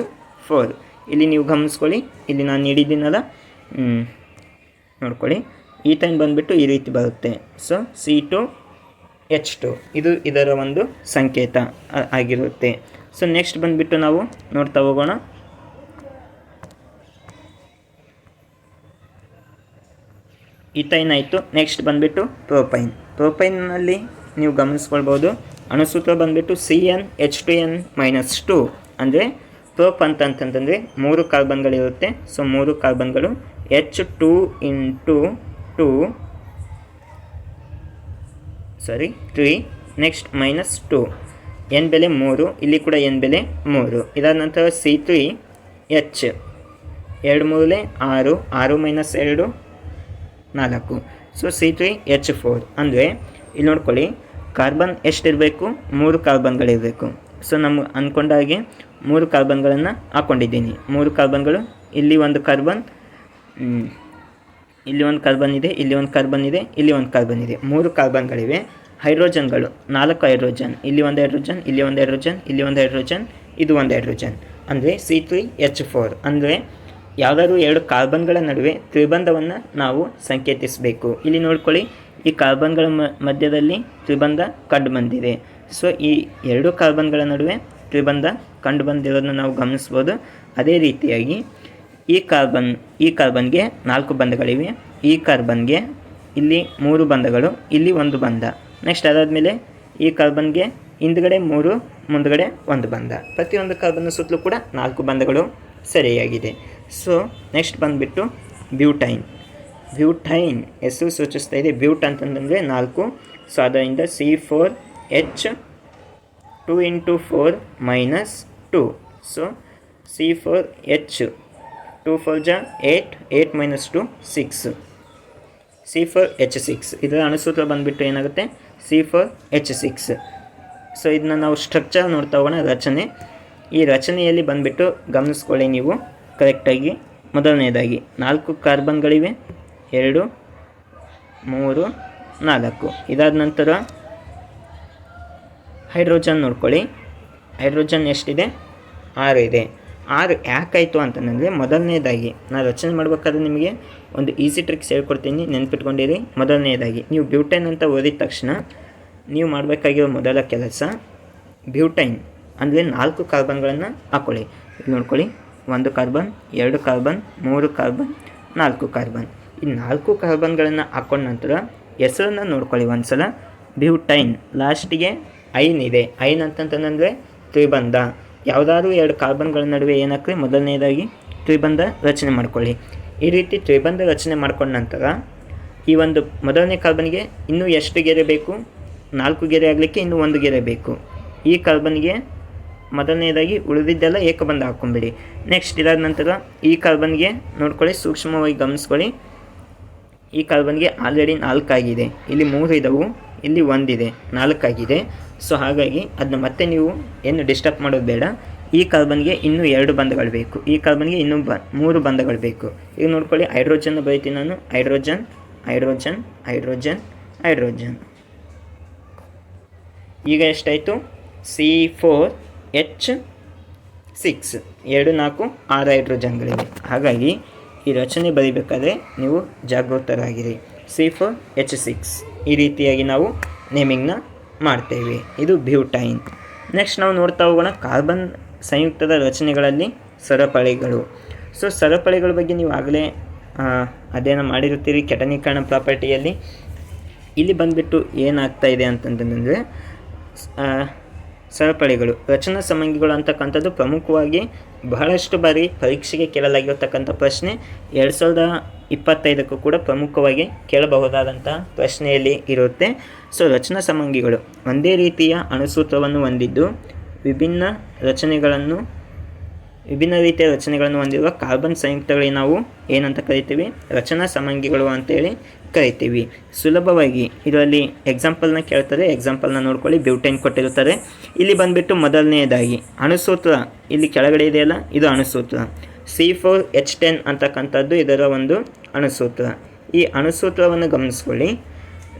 ಫೋರ್ ಇಲ್ಲಿ ನೀವು ಗಮನಿಸ್ಕೊಳ್ಳಿ. ಇಲ್ಲಿ ನಾನು ನೀಡಿದ್ದೀನಲ್ಲ. ನೋಡ್ಕೊಳ್ಳಿ. ಈ ಟೈಮ್ ಬಂದುಬಿಟ್ಟು ಈ ರೀತಿ ಬರುತ್ತೆ. So C two H two ಇದು ಇದರ ಒಂದು ಸಂಕೇತ ಆಗಿರುತ್ತೆ. ಸೊ ನೆಕ್ಸ್ಟ್ ಬಂದುಬಿಟ್ಟು ನಾವು ನೋಡ್ತಾ ಹೋಗೋಣ. ಇಥೈನ್ ಆಯಿತು. ನೆಕ್ಸ್ಟ್ ಬಂದುಬಿಟ್ಟು ಪ್ರೋಪೈನ್ ಪ್ರೋಪೈನ್ನಲ್ಲಿ ನೀವು ಗಮನಿಸ್ಕೊಳ್ಬೋದು. ಅಣುಸೂತ್ರ ಬಂದುಬಿಟ್ಟು C N H two N minus two ಅಂದರೆ ಪ್ರೋಪ್ ಅಂತ ಅಂತಂತಂದರೆ ಮೂರು ಕಾರ್ಬನ್ಗಳಿರುತ್ತೆ ಸೊ ಮೂರು ಕಾರ್ಬನ್ಗಳು H two into two sorry three next minus two N ಬೆಲೆ ಮೂರು, ಇಲ್ಲಿ ಕೂಡ ಎನ್ ಬೆಲೆ ಮೂರು. ಇದಾದ ನಂತರ ಸಿ ತ್ರೀ ಎಚ್ ಎರಡು ಮೂರಲೆ ಆರು ಆರು ಮೈನಸ್ ಎರಡು, ನಾಲ್ಕು. So C three H four ಅಂದರೆ, ಇಲ್ಲಿ ನೋಡ್ಕೊಳ್ಳಿ ಕಾರ್ಬನ್ ಎಷ್ಟಿರಬೇಕು? ಮೂರು ಕಾರ್ಬನ್ಗಳಿರಬೇಕು ಸೊ ನಮ್ಗೆ ಅಂದ್ಕೊಂಡಾಗೆ ಮೂರು ಕಾರ್ಬನ್ಗಳನ್ನು ಹಾಕ್ಕೊಂಡಿದ್ದೀನಿ ಮೂರು ಕಾರ್ಬನ್ಗಳು ಇಲ್ಲಿ ಒಂದು ಕಾರ್ಬನ್ ಇಲ್ಲಿ ಒಂದು ಕಾರ್ಬನ್ ಇದೆ, ಇಲ್ಲಿ ಒಂದು ಕಾರ್ಬನ್ ಇದೆ, ಇಲ್ಲಿ ಒಂದು ಕಾರ್ಬನ್ ಇದೆ. ಮೂರು ಕಾರ್ಬನ್ಗಳಿವೆ ಹೈಡ್ರೋಜನ್ಗಳು ನಾಲ್ಕು ಹೈಡ್ರೋಜನ್ ಇಲ್ಲಿ ಒಂದು ಹೈಡ್ರೋಜನ್ ಇಲ್ಲಿ ಒಂದು ಹೈಡ್ರೋಜನ್ ಇಲ್ಲಿ ಒಂದು ಹೈಡ್ರೋಜನ್ ಇದು ಒಂದು ಹೈಡ್ರೋಜನ್ ಅಂದರೆ ಸಿ ತ್ರೀ ಎಚ್ ಫೋರ್ ಅಂದರೆ ಯಾವುದಾದ್ರೂ ಎರಡು ಕಾರ್ಬನ್ಗಳ ನಡುವೆ ತ್ರಿಬಂಧವನ್ನು ನಾವು ಸಂಕೇತಿಸಬೇಕು. ಇಲ್ಲಿ ನೋಡ್ಕೊಳ್ಳಿ, ಈ ಕಾರ್ಬನ್ಗಳ ಮಧ್ಯದಲ್ಲಿ ತ್ರಿಬಂಧ ಕಂಡು ಬಂದಿದೆ. ಸೊ ಈ ಎರಡು ಕಾರ್ಬನ್ಗಳ ನಡುವೆ ತ್ರಿಬಂಧ ಕಂಡು ಬಂದಿರೋದನ್ನ ನಾವು ಗಮನಿಸ್ಬೋದು. ಅದೇ ರೀತಿಯಾಗಿ ಈ ಕಾರ್ಬನ್, ಈ ಕಾರ್ಬನ್ಗೆ ನಾಲ್ಕು ಬಂಧಗಳಿವೆ. ಈ ಕಾರ್ಬನ್ಗೆ ಇಲ್ಲಿ ಮೂರು ಬಂಧಗಳು, ಇಲ್ಲಿ ಒಂದು ಬಂಧ. ನೆಕ್ಸ್ಟ್ ಅದಾದಮೇಲೆ ಈ ಕಾರ್ಬನ್ಗೆ ಹಿಂದ್ಗಡೆ ಮೂರು, ಮುಂದ್ಗಡೆ ಒಂದು ಬಂಧ. ಪ್ರತಿಯೊಂದು ಕಾರ್ಬನ್ ಸುತ್ತಲೂ ಕೂಡ ನಾಲ್ಕು ಬಂಧಗಳು ಸರಿಯಾಗಿದೆ. ಸೊ ನೆಕ್ಸ್ಟ್ ಬಂದುಬಿಟ್ಟು ಬ್ಯೂಟೈನ್. ಬ್ಯೂಟೈನ್ ಹೆಸರು ಸೂಚಿಸ್ತಾ ಇದೆ. ಬ್ಯೂಟ್ ಅಂತಂದರೆ ನಾಲ್ಕು. ಸೊ ಅದರಿಂದ C four, H two into four minus two. So C four, H two four ಜಾ eight eight minus two six C four H six ಇದರ ಅಣುಸೂತ್ರ ಬಂದುಬಿಟ್ಟು ಏನಾಗುತ್ತೆ? C four H six so ಇದನ್ನ ನಾವು ಸ್ಟ್ರಕ್ಚರ್ ನೋಡ್ತಾ ಹೋಗೋಣ, ರಚನೆ. ಈ ರಚನೆಯಲ್ಲಿ ಬಂದುಬಿಟ್ಟು ಗಮನಿಸ್ಕೊಳ್ಳಿ ನೀವು ಕರೆಕ್ಟಾಗಿ ಮೊದಲನೇದಾಗಿ, ನಾಲ್ಕು ಕಾರ್ಬನ್ಗಳಿವೆ ಎರಡು, ಮೂರು, ನಾಲ್ಕು. ಇದಾದ ನಂತರ ಹೈಡ್ರೋಜನ್ ನೋಡ್ಕೊಳ್ಳಿ. ಹೈಡ್ರೋಜನ್ ಎಷ್ಟಿದೆ? ಆರು ಇದೆ. ಆರು ಯಾಕಾಯಿತು ಅಂತಂದರೆ ಮೊದಲನೇದಾಗಿ ನಾನು ರಚನೆ ಮಾಡಬೇಕಾದ್ರೆ ನಿಮಗೆ ಒಂದು ಈಸಿ ಟ್ರಿಕ್ಸ್ ಹೇಳ್ಕೊಡ್ತೀನಿ, ನೆನ್ಪಿಟ್ಕೊಂಡಿರಿ. ಮೊದಲನೇದಾಗಿ, ನೀವು ಬ್ಯೂಟೈನ್ ಅಂತ ಓದಿದ ತಕ್ಷಣ ನೀವು ಮಾಡಬೇಕಾಗಿರೋ ಮೊದಲ ಕೆಲಸ ಬ್ಯೂಟೈನ್ ಅಂದರೆ ನಾಲ್ಕು ಕಾರ್ಬನ್ಗಳನ್ನು ಹಾಕ್ಕೊಳ್ಳಿ ನೋಡ್ಕೊಳ್ಳಿ, ಒಂದು ಕಾರ್ಬನ್, ಎರಡು ಕಾರ್ಬನ್, ಮೂರು ಕಾರ್ಬನ್, ನಾಲ್ಕು ಕಾರ್ಬನ್. ಈ ನಾಲ್ಕು ಕಾರ್ಬನ್ಗಳನ್ನು ಹಾಕೊಂಡ ನಂತರ ಹೆಸರನ್ನು ನೋಡ್ಕೊಳ್ಳಿ ಒಂದು ಸಲ ಬ್ಯೂಟೈನ್ ಲಾಸ್ಟಿಗೆ ಐನ್ ಇದೆ. ಐನ್ ಅಂತಂತಂದರೆ ತ್ರಿಬಂಧ. ಯಾವುದಾದ್ರೂ ಎರಡು ಕಾರ್ಬನ್ಗಳ ನಡುವೆ ಏನಾಗ್ತದೆ ಮೊದಲನೇದಾಗಿ ತ್ರಿಬಂಧ ರಚನೆ ಮಾಡ್ಕೊಳ್ಳಿ. ಈ ರೀತಿ ತ್ರಿಬಂಧ ರಚನೆ ಮಾಡಿಕೊಂಡ ನಂತರ ಈ ಒಂದು ಮೊದಲನೇ ಕಾರ್ಬನ್ಗೆ ಇನ್ನೂ ಎಷ್ಟು ಗೆರೆ ಬೇಕು? ನಾಲ್ಕು ಗೆರೆ ಆಗಲಿಕ್ಕೆ ಇನ್ನೂ ಒಂದು ಗೆರೆ ಬೇಕು. ಈ ಕಾರ್ಬನ್ಗೆ ಮೊದಲನೇದಾಗಿ ಉಳಿದಿದ್ದೆಲ್ಲ ಏಕಬಂಧ ಹಾಕ್ಕೊಂಬಿಡಿ ನೆಕ್ಸ್ಟ್ ಇದಾದ ನಂತರ ಈ ಕಾರ್ಬನ್ಗೆ ನೋಡ್ಕೊಳ್ಳಿ, ಸೂಕ್ಷ್ಮವಾಗಿ ಗಮನಿಸ್ಕೊಳ್ಳಿ. ಈ ಕಾರ್ಬನ್ಗೆ ಆಲ್ರೆಡಿ ನಾಲ್ಕಾಗಿದೆ. ಇಲ್ಲಿ ಮೂರು ಇದ್ದವು ಇಲ್ಲಿ ಒಂದಿದೆ. ನಾಲ್ಕಾಗಿದೆ. ಸೊ ಹಾಗಾಗಿ ಅದನ್ನ ಮತ್ತೆ ನೀವು ಏನು ಡಿಸ್ಟರ್ಬ್ ಮಾಡೋದು ಬೇಡ. ಈ ಕಾರ್ಬನ್ಗೆ ಇನ್ನೂ ಎರಡು ಬಂಧಗಳು ಬೇಕು. ಈ ಕಾರ್ಬನ್ಗೆ ಇನ್ನೂ ಬ, ಮೂರು ಬಂಧಗಳು ಬೇಕು. ಈಗ ನೋಡ್ಕೊಳ್ಳಿ, ಹೈಡ್ರೋಜನ್ ಬರೀತೀನಿ ನಾನು. Hydrogen hydrogen hydrogen hydrogen. ಈಗ ಎಷ್ಟಾಯಿತು? ಸಿ ಫೋರ್ ಎಚ್ ಸಿಕ್ಸ್ ಎರಡು, ನಾಲ್ಕು, ಆರು ಹೈಡ್ರೋಜನ್ಗಳಿವೆ. ಹಾಗಾಗಿ ಈ ರಚನೆ ಬರೀಬೇಕಾದ್ರೆ ನೀವು ಜಾಗೃತರಾಗಿರಿ ಸಿ ಫೋರ್ ಎಚ್ ಸಿಕ್ಸ್ ಈ ರೀತಿಯಾಗಿ ನಾವು ನೇಮಿಂಗ್ನ ಮಾಡ್ತೇವೆ. ಇದು ಬ್ಯೂಟೈನ್. ನೆಕ್ಸ್ಟ್ ನಾವು ನೋಡ್ತಾ ಹೋಗೋಣ ಕಾರ್ಬನ್ ಸಂಯುಕ್ತದ ರಚನೆಗಳಲ್ಲಿ ಸರಪಳಿಗಳು. ಸೊ, ಸರಪಳಿಗಳ ಬಗ್ಗೆ ನೀವು ಆಗಲೇ ಅಧ್ಯಯನ ಮಾಡಿರುತ್ತೀರಿ ಕೆಟನೀಕರಣ ಪ್ರಾಪರ್ಟಿಯಲ್ಲಿ. ಇಲ್ಲಿ ಬಂದುಬಿಟ್ಟು ಏನಾಗ್ತಾ ಇದೆ ಅಂತಂತಂದರೆ ಸರಪಳಿಗಳು ರಚನಾ ಸಮಂಗಿಗಳು ಅಂತಕ್ಕಂಥದ್ದು ಪ್ರಮುಖವಾಗಿ ಬಹಳಷ್ಟು ಬಾರಿ ಪರೀಕ್ಷೆಗೆ ಕೇಳಲಾಗಿರ್ತಕ್ಕಂಥ ಪ್ರಶ್ನೆ. ಎರಡು ಸಾವಿರದ ಇಪ್ಪತ್ತೈದಕ್ಕೂ ಕೂಡ ಪ್ರಮುಖವಾಗಿ ಕೇಳಬಹುದಾದಂಥ ಪ್ರಶ್ನೆಯಲ್ಲಿ ಇರುತ್ತೆ. ಸೊ ರಚನಾ ಸಮಂಗಿಗಳು ಒಂದೇ ರೀತಿಯ ಅಣುಸೂತ್ರವನ್ನು ಹೊಂದಿದ್ದು, ವಿಭಿನ್ನ ರಚನೆಗಳನ್ನು, ವಿಭಿನ್ನ ರೀತಿಯ ರಚನೆಗಳನ್ನು ಹೊಂದಿರುವ ಕಾರ್ಬನ್ ಸಂಯುಕ್ತಗಳಿಗೆ ನಾವು ಏನಂತ ಕರಿತೀವಿ? ರಚನಾ ಸಮಂಗಿಗಳು ಅಂತೇಳಿ ಕರಿತೀವಿ. ಸುಲಭವಾಗಿ ಇದರಲ್ಲಿ ಎಕ್ಸಾಂಪಲ್ನ ಕೇಳ್ತಾರೆ ಎಕ್ಸಾಂಪಲ್ನ ನೋಡ್ಕೊಳ್ಳಿ ಬ್ಯೂಟೈನ್ ಕೊಟ್ಟಿರ್ತಾರೆ ಇಲ್ಲಿ ಬಂದುಬಿಟ್ಟು ಮೊದಲನೆಯದಾಗಿ, ಅಣುಸೂತ್ರ ಇಲ್ಲಿ ಕೆಳಗಡೆ ಇದೆಯಲ್ಲ, ಇದು ಅಣುಸೂತ್ರ. ಸಿ ಫೋರ್ ಎಚ್ ಟೆನ್ ಅಂತಕ್ಕಂಥದ್ದು ಇದರ ಒಂದು ಅಣುಸೂತ್ರ. ಈ ಅಣುಸೂತ್ರವನ್ನು ಗಮನಿಸ್ಕೊಳ್ಳಿ.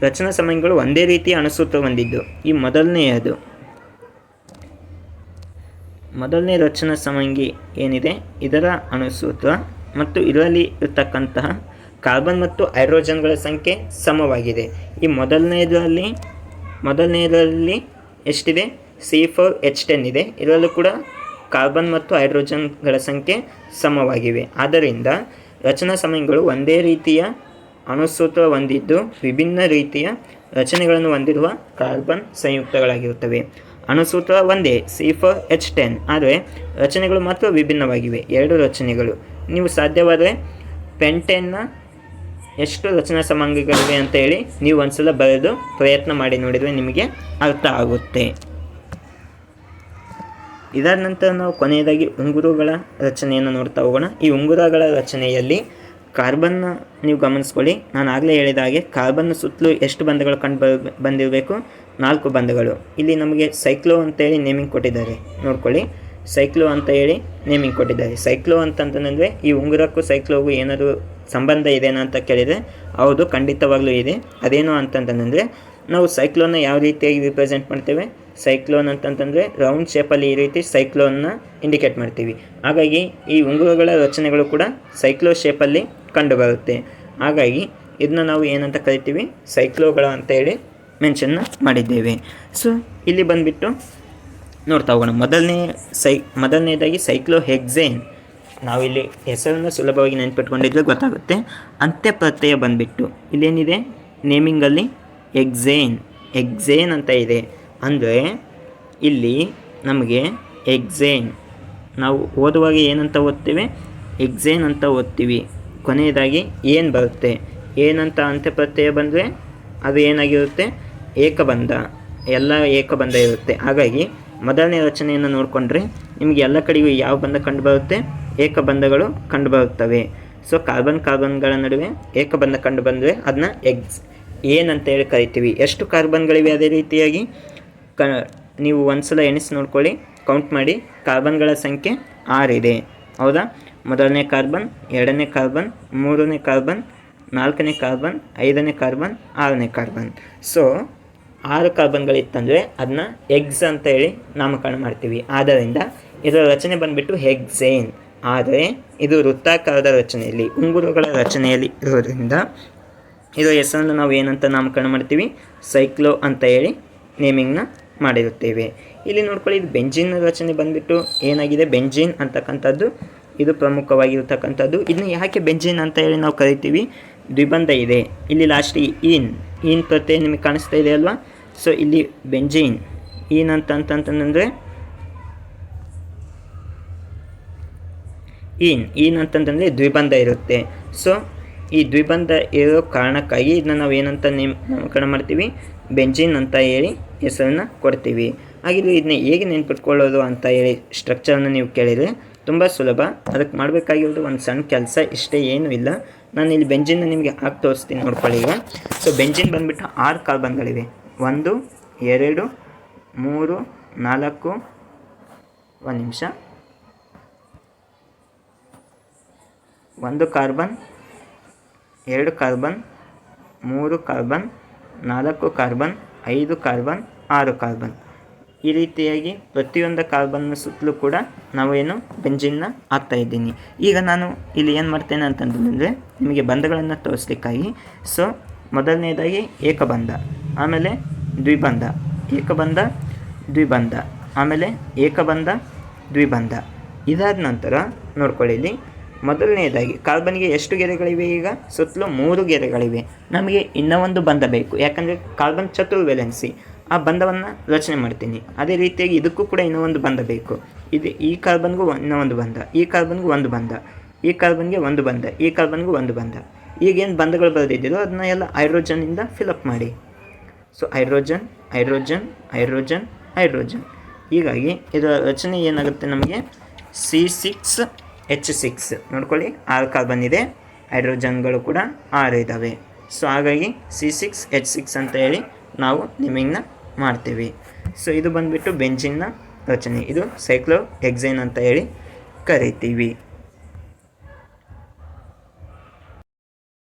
ರಚನಾ ಸಮಯಗಳು ಒಂದೇ ರೀತಿಯ ಅಣುಸೂತ್ರ ಹೊಂದಿದ್ದು. ಈ ಮೊದಲನೆಯದು. ಮೊದಲನೇ ರಚನಾ ಸಮಂಗಿ ಏನಿದೆ? ಇದರ ಅಣುಸೂತ್ರ. ಮತ್ತು ಇದರಲ್ಲಿ ಇರತಕ್ಕಂತಹ ಕಾರ್ಬನ್ ಮತ್ತು ಹೈಡ್ರೋಜನ್ಗಳ ಸಂಖ್ಯೆ ಸಮವಾಗಿದೆ. ಈ ಮೊದಲನೆಯದರಲ್ಲಿ ಮೊದಲನೆಯದರಲ್ಲಿ ಎಷ್ಟಿದೆ? ಸಿ ಫೋರ್ ಎಚ್ ಟೆನ್ ಇದೆ. ಇದರಲ್ಲೂ ಕೂಡ ಕಾರ್ಬನ್ ಮತ್ತು ಹೈಡ್ರೋಜನ್ಗಳ ಸಂಖ್ಯೆ ಸಮವಾಗಿವೆ. ಆದ್ದರಿಂದ ರಚನಾ ಸಮಯಗಳು ಒಂದೇ ರೀತಿಯ ಅಣುಸೂತ್ರ ಹೊಂದಿದ್ದು ವಿಭಿನ್ನ ರೀತಿಯ ರಚನೆಗಳನ್ನು ಹೊಂದಿರುವ ಕಾರ್ಬನ್ ಸಂಯುಕ್ತಗಳಾಗಿರುತ್ತವೆ. ಅಣುಸೂತ್ರ ಒಂದೇ ಸಿ ಫೋರ್ ಎಚ್ ಟೆನ್ ಆದರೆ ರಚನೆಗಳು ಮಾತ್ರ ವಿಭಿನ್ನವಾಗಿವೆ. ಎರಡು ರಚನೆಗಳು. ನೀವು ಸಾಧ್ಯವಾದರೆ ಪೆಂಟೆನ್ನ ಎಷ್ಟು ರಚನಾ ಸಮಾಂಗಗಳಿವೆ ಅಂತ ಹೇಳಿ ನೀವು ಒಂದ್ಸಲ ಬರೆದು ಪ್ರಯತ್ನ ಮಾಡಿ ನೋಡಿದರೆ ನಿಮಗೆ ಅರ್ಥ ಆಗುತ್ತೆ. ಇದಾದ ನಂತರ ನಾವು ಕೊನೆಯದಾಗಿ ಉಂಗುರಗಳ ರಚನೆಯನ್ನು ನೋಡ್ತಾ ಹೋಗೋಣ. ಈ ಉಂಗುರಗಳ ರಚನೆಯಲ್ಲಿ ಕಾರ್ಬನ್ನ ನೀವು ಗಮನಿಸ್ಕೊಳ್ಳಿ. ನಾನು ಆಗಲೇ ಹೇಳಿದ ಹಾಗೆ ಕಾರ್ಬನ್ ಸುತ್ತಲೂ ಎಷ್ಟು ಬಂಧಗಳು ಕಂಡು ಬರ್, ಬಂದಿರಬೇಕು? ನಾಲ್ಕು ಬಂಧಗಳು. ಇಲ್ಲಿ ನಮಗೆ ಸೈಕ್ಲೋ ಅಂತೇಳಿ ನೇಮಿಂಗ್ ಕೊಟ್ಟಿದ್ದಾರೆ. ನೋಡ್ಕೊಳ್ಳಿ. ಸೈಕ್ಲೋ ಅಂತ ಹೇಳಿ ನೇಮಿಂಗ್ ಕೊಟ್ಟಿದ್ದಾರೆ. ಸೈಕ್ಲೋ ಅಂತಂತಂದರೆ ಈ ಉಂಗುರಕ್ಕೂ ಸೈಕ್ಲೋಗೂ ಏನಾದರೂ ಸಂಬಂಧ ಇದೆನಾ ಅಂತ ಕೇಳಿದರೆ, ಹೌದು, ಖಂಡಿತವಾಗ್ಲೂ ಇದೆ. ಅದೇನು ಅಂತಂತಂದರೆ, ನಾವು ಸೈಕ್ಲೋನ್ನ ಯಾವ ರೀತಿಯಾಗಿ ರಿಪ್ರೆಸೆಂಟ್ ಮಾಡ್ತೇವೆ? ಸೈಕ್ಲೋನ್ ಅಂತಂತಂದರೆ ರೌಂಡ್ ಶೇಪಲ್ಲಿ ಈ ರೀತಿ ಸೈಕ್ಲೋನ್ನ ಇಂಡಿಕೇಟ್ ಮಾಡ್ತೀವಿ. ಹಾಗಾಗಿ, ಈ ಉಂಗುರಗಳ ರಚನೆಗಳು ಕೂಡ ಸೈಕ್ಲೋ ಶೇಪಲ್ಲಿ ಕಂಡುಬರುತ್ತೆ. ಹಾಗಾಗಿ ಇದನ್ನ ನಾವು ಏನಂತ ಕರಿತೀವಿ? ಸೈಕ್ಲೋಗಳ ಅಂತ ಹೇಳಿ ಮೆನ್ಷನ್ನ ಮಾಡಿದ್ದೇವೆ. ಸೊ ಇಲ್ಲಿ ಬಂದುಬಿಟ್ಟು ನೋಡ್ತಾ ಹೋಗೋಣ. ಮೊದಲನೇ ಸೈ ಮೊದಲನೇದಾಗಿ ಸೈಕ್ಲೋ ಹೆಕ್ಸೇನ್ ನಾವಿಲ್ಲಿ ಹೆಸರನ್ನು ಸುಲಭವಾಗಿ ನೆನ್ಪಿಟ್ಕೊಂಡಿದ್ರೆ ಗೊತ್ತಾಗುತ್ತೆ. ಅಂತ್ಯ ಪ್ರತ್ಯಯ ಬಂದುಬಿಟ್ಟು. ಇಲ್ಲೇನಿದೆ ನೇಮಿಂಗಲ್ಲಿ ಎಕ್ಸೇನ್. ಎಕ್ಸೇನ್ ಅಂತ ಇದೆ. ಅಂದರೆ ಇಲ್ಲಿ ನಮಗೆ ಎಕ್ಸೇನ್. ನಾವು ಓದುವಾಗ ಏನಂತ ಓದ್ತೀವಿ? ಎಕ್ಸೇನ್ ಅಂತ ಓದ್ತೀವಿ. ಕೊನೆಯದಾಗಿ ಏನು ಬರುತ್ತೆ? ಏನಂತ ಅಂತ್ಯ ಪ್ರತ್ಯಯ ಬಂದರೆ ಅದು ಏನಾಗಿರುತ್ತೆ? ಏಕಬಂಧ. ಎಲ್ಲ ಏಕಬಂಧ ಇರುತ್ತೆ. ಹಾಗಾಗಿ ಮೊದಲನೇ ರಚನೆಯನ್ನು ನೋಡಿಕೊಂಡ್ರೆ ನಿಮಗೆ ಎಲ್ಲ ಕಡೆಗೂ ಯಾವ ಬಂಧ ಕಂಡು ಬರುತ್ತೆ? ಏಕಬಂಧಗಳು ಕಂಡುಬರುತ್ತವೆ. ಸೊ ಕಾರ್ಬನ್ ಕಾರ್ಬನ್ಗಳ ನಡುವೆ ಏಕಬಂಧ ಕಂಡು ಬಂದರೆ ಅದನ್ನ ಎಗ್ಸ್ ಏನಂತ ಹೇಳಿ ಕರಿತೀವಿ. ಎಷ್ಟು ಕಾರ್ಬನ್ಗಳಿವೆ ಅದೇ ರೀತಿಯಾಗಿ? ಕ, ನೀವು ಒಂದ್ಸಲ ಎಣಿಸಿ ನೋಡ್ಕೊಳ್ಳಿ. ಕೌಂಟ್ ಮಾಡಿ. ಕಾರ್ಬನ್ಗಳ ಸಂಖ್ಯೆ ಆರಿದೆ. ಹೌದಾ? ಮೊದಲನೇ ಕಾರ್ಬನ್ ಎರಡನೇ ಕಾರ್ಬನ್ ಮೂರನೇ ಕಾರ್ಬನ್ ನಾಲ್ಕನೇ ಕಾರ್ಬನ್ ಐದನೇ ಕಾರ್ಬನ್ ಆರನೇ ಕಾರ್ಬನ್ ಸೊ ಆರು ಕಾರ್ಬನ್ಗಳಿತ್ತಂದರೆ ಅದನ್ನ ಎಗ್ಸ್ ಅಂತ ಹೇಳಿ ನಾಮಕರಣ ಮಾಡ್ತೀವಿ. ಆದ್ದರಿಂದ, ಇದರ ರಚನೆ ಬಂದುಬಿಟ್ಟು ಹೆಗ್ಸೇನ್ ಆದರೆ ಇದು ವೃತ್ತಾಕಾರದ ರಚನೆಯಲ್ಲಿ, ಉಂಗುರುಗಳ ರಚನೆಯಲ್ಲಿ ಇರೋದರಿಂದ ಇದರ ಹೆಸರನ್ನು ನಾವು ಏನಂತ ನಾಮಕರಣ ಮಾಡ್ತೀವಿ? ಸೈಕ್ಲೋ ಅಂತ ಹೇಳಿ ನೇಮಿಂಗ್ನ ಮಾಡಿರುತ್ತೇವೆ. ಇಲ್ಲಿ ನೋಡ್ಕೊಳ್ಳಿ, ಇದು ಬೆಂಜಿನ್ ರಚನೆ ಬಂದುಬಿಟ್ಟು ಏನಾಗಿದೆ? ಬೆಂಜಿನ್ ಅಂತಕ್ಕಂಥದ್ದು, ಇದು ಪ್ರಮುಖವಾಗಿರ್ತಕ್ಕಂಥದ್ದು. ಇದನ್ನು ಯಾಕೆ ಬೆಂಜಿನ್ ಅಂತ ಹೇಳಿ ನಾವು ಕರಿತೀವಿ? ದ್ವಿಬಂಧ ಇದೆ. ಇಲ್ಲಿ ಲಾಸ್ಟಿಗೆ ಈನ್ ಈನ್ ಪ್ರತ್ಯಯ ನಿಮಗೆ ಕಾಣಿಸ್ತಾ ಇದೆ ಅಲ್ವಾ? ಸೊ ಇಲ್ಲಿ ಬೆಂಜಿನ್ ಈನ್ ಅಂತ ಈನ್ ಈನ್ ಅಂತಂತಂದರೆ ದ್ವಿಬಂಧ ಇರುತ್ತೆ. ಸೊ ಈ ದ್ವಿಬಂಧ ಇರೋ ಕಾರಣಕ್ಕಾಗಿ ಇದನ್ನ ನಾವು ಏನಂತ ನೇಮ್, ನಾಮಕರಣ ಮಾಡ್ತೀವಿ? ಬೆಂಜಿನ್ ಅಂತ ಹೇಳಿ ಹೆಸರನ್ನು ಕೊಡ್ತೀವಿ. ಹಾಗಿದ್ರೆ ಇದನ್ನ ಹೇಗೆ ನೆನ್ಪಿಟ್ಕೊಳ್ಳೋದು ಅಂತ ಹೇಳಿ ಸ್ಟ್ರಕ್ಚರನ್ನು ನೀವು ಕೇಳಿದರೆ ತುಂಬ ಸುಲಭ. ಅದಕ್ಕೆ ಮಾಡಬೇಕಾಗಿರೋದು ಒಂದು ಸಣ್ಣ ಕೆಲಸ, ಇಷ್ಟೇ ಏನೂ ಇಲ್ಲ. ನಾನು ಇಲ್ಲಿ ಬೆಂಜಿನ್ನ ನಿಮಗೆ ಹಾಕಿ ತೋರಿಸ್ತೀನಿ ನೋಡ್ಕೊಳ್ಳಿ ಈಗ. ಸೊ ಬೆಂಜಿನ್ ಬಂದುಬಿಟ್ಟು ಆರು ಕಾರ್ಬನ್ಗಳಿವೆ ಒಂದು, ಎರಡು, ಮೂರು, ನಾಲ್ಕು, ಒಂದು ನಿಮಿಷ. ಒಂದು ಕಾರ್ಬನ್, ಎರಡು ಕಾರ್ಬನ್, ಮೂರು ಕಾರ್ಬನ್, ನಾಲ್ಕು ಕಾರ್ಬನ್, ಐದು ಕಾರ್ಬನ್, ಆರು ಕಾರ್ಬನ್. ಈ ರೀತಿಯಾಗಿ ಪ್ರತಿಯೊಂದು ಕಾರ್ಬನ್ನ ಸುತ್ತಲೂ ಕೂಡ ನಾವೇನು ಬೆಂಜಿನ್ನ ಹಾಕ್ತಾ ಇದ್ದೀನಿ. ಈಗ ನಾನು ಇಲ್ಲಿ ಏನು ಮಾಡ್ತೇನೆ ಅಂತಂದ್ರೆ ನಿಮಗೆ ಬಂಧಗಳನ್ನು ತೋರಿಸ್ಲಿಕ್ಕಾಗಿ. ಸೊ ಮೊದಲನೇದಾಗಿ ಏಕಬಂಧ, ಆಮೇಲೆ ದ್ವಿಬಂಧ. ಏಕಬಂಧ, ದ್ವಿಬಂಧ, ಆಮೇಲೆ ಏಕಬಂಧ, ದ್ವಿಬಂಧ. ಇದಾದ ನಂತರ ನೋಡ್ಕೊಳ್ಳಿ ಇಲ್ಲಿ ಮೊದಲನೇದಾಗಿ ಕಾರ್ಬನ್ಗೆ ಎಷ್ಟು ಗೆರೆಗಳಿವೆ ಈಗ? ಸುತ್ತಲೂ ಮೂರು ಗೆರೆಗಳಿವೆ. ನಮಗೆ ಇನ್ನೂ ಒಂದು ಬಂಧ ಬೇಕು. ಯಾಕಂದರೆ ಕಾರ್ಬನ್ ಚತುರ್ವೆಲೆನ್ಸಿ ಆ ಬಂಧವನ್ನು ರಚನೆ ಮಾಡ್ತೀನಿ. ಅದೇ ರೀತಿಯಾಗಿ ಇದಕ್ಕೂ ಕೂಡ ಇನ್ನೂ ಒಂದು ಬಂಧ ಬೇಕು. ಇದು ಈ ಕಾರ್ಬನ್ಗೂ ಇನ್ನೂ ಒಂದು ಬಂಧ, ಈ ಕಾರ್ಬನ್ಗೂ ಒಂದು ಬಂಧ, ಈ ಕಾರ್ಬನ್ಗೆ ಒಂದು ಬಂಧ, ಈ ಕಾರ್ಬನ್ಗೂ ಒಂದು ಬಂಧ. ಈಗೇನು ಬಂಧಗಳು ಬರೆದಿದ್ದೀರೋ ಅದನ್ನ ಎಲ್ಲ ಹೈಡ್ರೋಜನ್ನಿಂದ ಫಿಲಪ್ ಮಾಡಿ. So hydrogen hydrogen hydrogen hydrogen. ಹೀಗಾಗಿ ಇದರ ರಚನೆ ಏನಾಗುತ್ತೆ ನಮಗೆ? ಸಿ ಸಿಕ್ಸ್ ಎಚ್ ಸಿಕ್ಸ್ ನೋಡ್ಕೊಳ್ಳಿ ಆರು ಕಾರ್ಬನ್ ಇದೆ ಹೈಡ್ರೋಜನ್ಗಳು ಕೂಡ ಆರು ಇದ್ದಾವೆ ಸೊ ಹಾಗಾಗಿ ಸಿ ಸಿಕ್ಸ್ ಎಚ್ ಸಿಕ್ಸ್ ಅಂತ ಹೇಳಿ ನಾವು ನಿಮಿಂಗ್ನ ಮಾಡ್ತೀವಿ. ಸೊ ಇದು ಬಂದುಬಿಟ್ಟು ಬೆಂಜಿನ್ನ ರಚನೆ. ಇದು ಸೈಕ್ಲೋ ಎಕ್ಸೈನ್ ಅಂತ ಹೇಳಿ ಕರಿತೀವಿ.